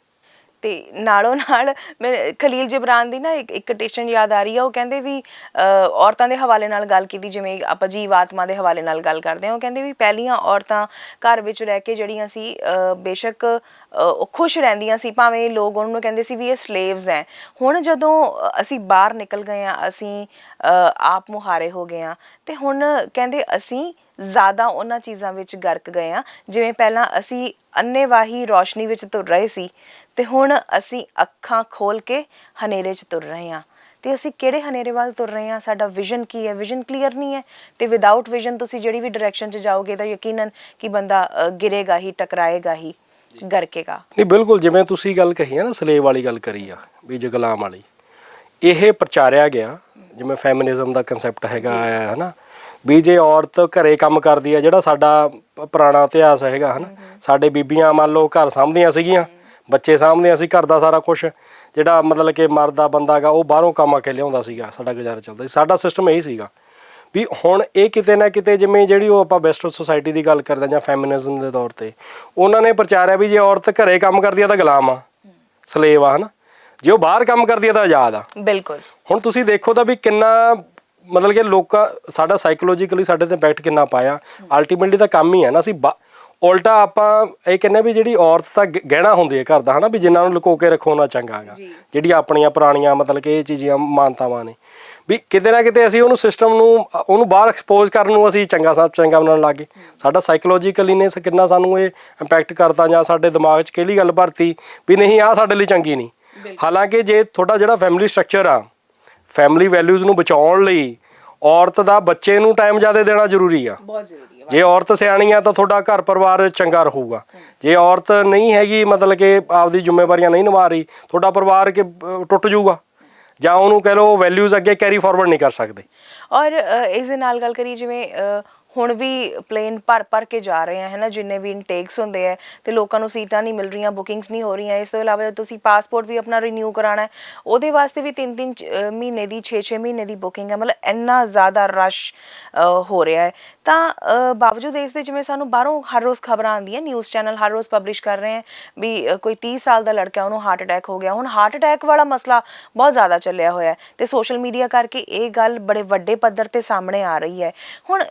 ਤੇ ਨਾਲੋਂ ਨਾਲ ਮੇਰੇ ਖਲੀਲ ਜਿਬਰਾਨ ਦੀ ਨਾ ਇੱਕ ਇੱਕ ਕੋਟੇਸ਼ਨ ਯਾਦ ਆ ਰਹੀ ਆ, ਉਹ ਕਹਿੰਦੇ ਵੀ ਔਰਤਾਂ ਦੇ ਹਵਾਲੇ ਨਾਲ ਗੱਲ ਕੀਤੀ, ਜਿਵੇਂ ਆਪਾਂ ਜੀਵ ਆਤਮਾ ਦੇ ਹਵਾਲੇ ਨਾਲ ਗੱਲ ਕਰਦੇ ਹਾਂ, ਉਹ ਕਹਿੰਦੇ ਵੀ ਪਹਿਲੀਆਂ ਔਰਤਾਂ ਘਰ ਵਿੱਚ ਰਹਿ ਕੇ ਜਿਹੜੀਆਂ ਸੀ ਬੇਸ਼ੱਕ ਉਹ ਖੁਸ਼ ਰਹਿੰਦੀਆਂ ਸੀ, ਭਾਵੇਂ ਲੋਕ ਉਹਨਾਂ ਨੂੰ ਕਹਿੰਦੇ ਸੀ ਵੀ ਇਹ ਸਲੇਵਸ ਹੈ। ਹੁਣ ਜਦੋਂ ਅਸੀਂ ਬਾਹਰ ਨਿਕਲ ਗਏ ਆ ਅਸੀਂ ਆਪ ਮੁਹਾਰੇ ਹੋ ਗਏ ਆ ਤੇ ਹੁਣ ਕਹਿੰਦੇ ਅਸੀਂ ਜ਼ਿਆਦਾ ਉਹਨਾਂ ਚੀਜ਼ਾਂ ਵਿੱਚ ਗਰਕ ਗਏ ਆ ਜਿਵੇਂ ਪਹਿਲਾਂ ਅਸੀਂ ਅੰਨੇਵਾਹੀ ਰੋਸ਼ਨੀ ਵਿੱਚ ਤੁਰ ਰਹੇ ਸੀ ਤੇ ਹੁਣ ਅਸੀਂ ਅੱਖਾਂ ਖੋਲ ਕੇ ਹਨੇਰੇ 'ਚ ਤੁਰ ਰਹੇ ਆ ਤੇ ਅਸੀਂ ਕਿਹੜੇ ਹਨੇਰੇ ਵੱਲ ਤੁਰ ਰਹੇ ਆ ਸਾਡਾ ਵਿਜ਼ਨ ਕੀ ਹੈ? ਵਿਜ਼ਨ ਕਲੀਅਰ ਨਹੀਂ ਹੈ। ਤੇ ਵਿਦਆਊਟ ਵਿਜ਼ਨ ਤੁਸੀਂ ਜਿਹੜੀ ਵੀ ਡਾਇਰੈਕਸ਼ਨ 'ਚ ਜਾਓਗੇ ਤਾਂ ਯਕੀਨਨ ਕਿ ਬੰਦਾ ਗਿਰੇਗਾ ਹੀ ਟਕਰਾਏਗਾ ਹੀ ਗਰਕੇਗਾ। ਨਹੀਂ ਬਿਲਕੁਲ ਜਿਵੇਂ ਤੁਸੀਂ ਗੱਲ ਕਹੀ ਹੈ ਨਾ ਸਲੇਵ ਵਾਲੀ ਗੱਲ ਕਰੀ ਆ ਵੀ ਜੇ ਗੁਲਾਮ ਵਾਲੀ। ਇਹ ਪ੍ਰਚਾਰਿਆ ਗਿਆ ਜਿਵੇਂ ਫੈਮਿਨਿਜ਼ਮ ਦਾ ਕਨਸੈਪਟ ਹੈਗਾ ਹੈ ਹਨਾ? ਵੀ ਜੇ ਔਰਤ ਘਰੇ ਕੰਮ ਕਰਦੀ ਆ ਜਿਹੜਾ ਸਾਡਾ ਪੁਰਾਣਾ ਇਤਿਹਾਸ ਹੈਗਾ ਹਨਾ? ਸਾਡੇ ਬੀਬੀਆਂ ਮੰਨ ਲਓ ਘਰ ਸਾਂਭਦੀਆਂ ਸੀਗੀਆਂ ਬੱਚੇ ਸਾਂਭਦੀਆਂ ਸੀ ਘਰ ਦਾ ਸਾਰਾ ਕੁਝ ਜਿਹੜਾ ਮਤਲਬ ਕਿ ਮਰਦਾ ਬੰਦਾਗਾ ਉਹ ਬਾਹਰੋਂ ਕੰਮ ਆ ਕੇ ਲਿਆਉਂਦਾ ਸੀਗਾ ਸਾਡਾ ਗੁਜ਼ਾਰਾ ਚੱਲਦਾ ਸੀ। ਸਾਡਾ ਸਿਸਟਮ ਇਹੀ ਸੀਗਾ ਵੀ ਹੁਣ ਇਹ ਕਿਤੇ ਨਾ ਕਿਤੇ ਜਿਵੇਂ ਜਿਹੜੀ ਉਹ ਆਪਾਂ ਵੈਸਟਰਨ ਸੁਸਾਇਟੀ ਦੀ ਗੱਲ ਕਰਦੇ ਜਾਂ ਫੈਮਿਨਿਜ਼ਮ ਦੇ ਤੌਰ ਤੇ ਉਹਨਾਂ ਨੇ ਪ੍ਰਚਾਰਿਆ ਵੀ ਜੇ ਔਰਤ ਘਰੇ ਕੰਮ ਕਰਦੀ ਆ ਤਾਂ ਗੁਲਾਮ ਆ ਸਲੇਵ ਆ ਹਨਾ? ਜੇ ਉਹ ਬਾਹਰ ਕੰਮ ਕਰਦੀ ਆ ਤਾਂ ਆਜ਼ਾਦ ਆ। ਬਿਲਕੁਲ। ਹੁਣ ਤੁਸੀਂ ਦੇਖੋ ਤਾਂ ਵੀ ਕਿੰਨਾ ਮਤਲਬ ਕਿ ਲੋਕਾਂ ਸਾਡਾ ਸਾਈਕੋਲੋਜੀਕਲੀ ਸਾਡੇ ਤੇ ਇੰਪੈਕਟ ਕਿੰਨਾ ਪਾਇਆ ਅਲਟੀਮੇਟਲੀ ਤਾਂ ਕੰਮ ਹੀ ਹੈ ਨਾ ਅਸੀਂ ਉਲਟਾ ਆਪਾਂ ਇਹ ਕਹਿੰਦੇ ਵੀ ਜਿਹੜੀ ਔਰਤ ਤਾਂ ਗ- ਗਹਿਣਾ ਹੁੰਦੀ ਹੈ ਘਰ ਦਾ ਹਨਾ? ਵੀ ਜਿਨ੍ਹਾਂ ਨੂੰ ਲੁਕੋ ਕੇ ਰੱਖੋ ਨਾ ਚੰਗਾ ਹੈਗਾ। ਜਿਹੜੀਆਂ ਆਪਣੀਆਂ ਪੁਰਾਣੀਆਂ ਮਤਲਬ ਕਿ ਇਹ ਚੀਜ਼ਾਂ ਮਾਨਤਾਵਾਂ ਨੇ। ਵੀ ਕਿਤੇ ਨਾ ਕਿਤੇ ਅਸੀਂ ਉਹਨੂੰ ਸਿਸਟਮ ਨੂੰ ਅ, ਉਹਨੂੰ ਬਾਹਰ ਐਕਸਪੋਜ਼ ਕਰਨ ਨੂੰ ਅਸੀਂ ਚੰਗਾ ਸਭ ਚੰਗਾ ਬਣਾਉਣ ਲੱਗੇ ਸਾਡਾ ਸਾਈਕੋਲੋਜੀਕਲੀ ਨੇ ਸ- ਕਿੰਨਾ ਸਾਨੂੰ ਇਹ ਇੰਪੈਕਟ ਕਰਤਾ ਜਾਂ ਸਾਡੇ ਦਿਮਾਗ 'ਚ ਕਿਹੜੀ ਗੱਲ ਭਰਤੀ ਵੀ ਨਹੀਂ ਆਹ ਸਾਡੇ ਲਈ ਚੰਗੀ ਨਹੀਂ। ਹਾਲਾਂਕਿ ਜੇ ਤੁਹਾਡਾ ਜਿਹੜਾ ਫੈਮਿਲੀ ਸਟਰਕਚਰ ਆ ਫੈਮਿਲੀ ਵੈਲਿਊਜ਼ ਨੂੰ ਬਚਾਉਣ ਲਈ ਔਰਤ ਦਾ ਬੱਚੇ ਨੂੰ ਟਾਈਮ ਜ਼ਿਆਦਾ ਦੇਣਾ ਜ਼ਰੂਰੀ ਆ। ਬਹੁਤ ਜ਼ਰੂਰੀ। ਜੇ ਔਰਤ ਸਿਆਣੀ ਆ ਤਾਂ ਤੁਹਾਡਾ ਘਰ ਪਰਿਵਾਰ ਚੰਗਾ ਰਹੂਗਾ। ਜੇ ਔਰਤ ਨਹੀਂ ਹੈਗੀ ਮਤਲਬ ਕਿ ਆਪਦੀ ਜ਼ਿੰਮੇਵਾਰੀਆਂ ਨਹੀਂ ਨਿਭਾ ਰਹੀ ਤੁਹਾਡਾ ਪਰਿਵਾਰ ਕਿ ਟੁੱਟ ਜਾਊਗਾ। ਜਾਂ ਉਹਨੂੰ ਕਹਿ ਲਓ ਵੈਲਿਊਜ਼ ਅੱਗੇ ਕੈਰੀ ਫਾਰਵਰਡ ਨਹੀਂ ਕਰ ਸਕਦੇ। ਔਰ ਅ, ਇਸ ਦੇ ਨਾਲ ਗੱਲ ਕਰੀ ਜਿਵੇਂ ਹੁਣ ਵੀ ਪਲੇਨ ਭਰ ਭਰ ਕੇ ਜਾ ਰਹੇ ਆ ਹੈ ਨਾ ਜਿੰਨੇ ਵੀ ਇਨਟੇਕਸ ਹੁੰਦੇ ਆ ਤੇ ਲੋਕਾਂ ਨੂੰ ਸੀਟਾਂ ਨਹੀਂ ਮਿਲ ਰਹੀਆਂ ਬੁਕਿੰਗਸ ਨਹੀਂ ਹੋ ਰਹੀਆਂ, ਇਸ ਤੋਂ ਇਲਾਵਾ ਤੁਸੀਂ ਪਾਸਪੋਰਟ ਵੀ ਆਪਣਾ ਰੀਨਿਊ ਕਰਾਣਾ ਉਹਦੇ ਵਾਸਤੇ ਵੀ 3-3 ਮਹੀਨੇ ਦੀ 6-6 ਮਹੀਨੇ ਦੀ ਬੁਕਿੰਗ ਹੈ ਮਤਲਬ ਇੰਨਾ ਜ਼ਿਆਦਾ ਰਸ਼ ਹੋ ਰਿਹਾ ਹੈ। ਤਾਂ ਬਾਵਜੂਦ ਇਸ ਦੇ ਜਿਵੇਂ ਸਾਨੂੰ ਬਾਹਰੋਂ ਹਰ ਰੋਜ਼ ਖਬਰਾਂ ਆਉਂਦੀਆਂ ਨਿਊਜ਼ ਚੈਨਲ ਹਰ ਰੋਜ਼ ਪਬਲਿਸ਼ ਕਰ ਰਹੇ ਹੈ ਵੀ ਕੋਈ 30 ਸਾਲ ਦਾ ਲੜਕਾ, ਉਹਨੂੰ ਹਾਰਟ ਅਟੈਕ ਹੋ ਗਿਆ। ਹੁਣ ਹਾਰਟ ਅਟੈਕ ਵਾਲਾ ਮਸਲਾ ਬਹੁਤ ਜ਼ਿਆਦਾ ਚੱਲਿਆ ਹੋਇਆ ਹੈ। ਤੇ ਸੋਸ਼ਲ ਮੀਡੀਆ ਕਰਕੇ ਇਹ ਗੱਲ ਬੜੇ ਵੱਡੇ ਪੱਧਰ ਤੇ ਸਾਹਮਣੇ ਆ ਰਹੀ ਹੈ। ਹੁਣ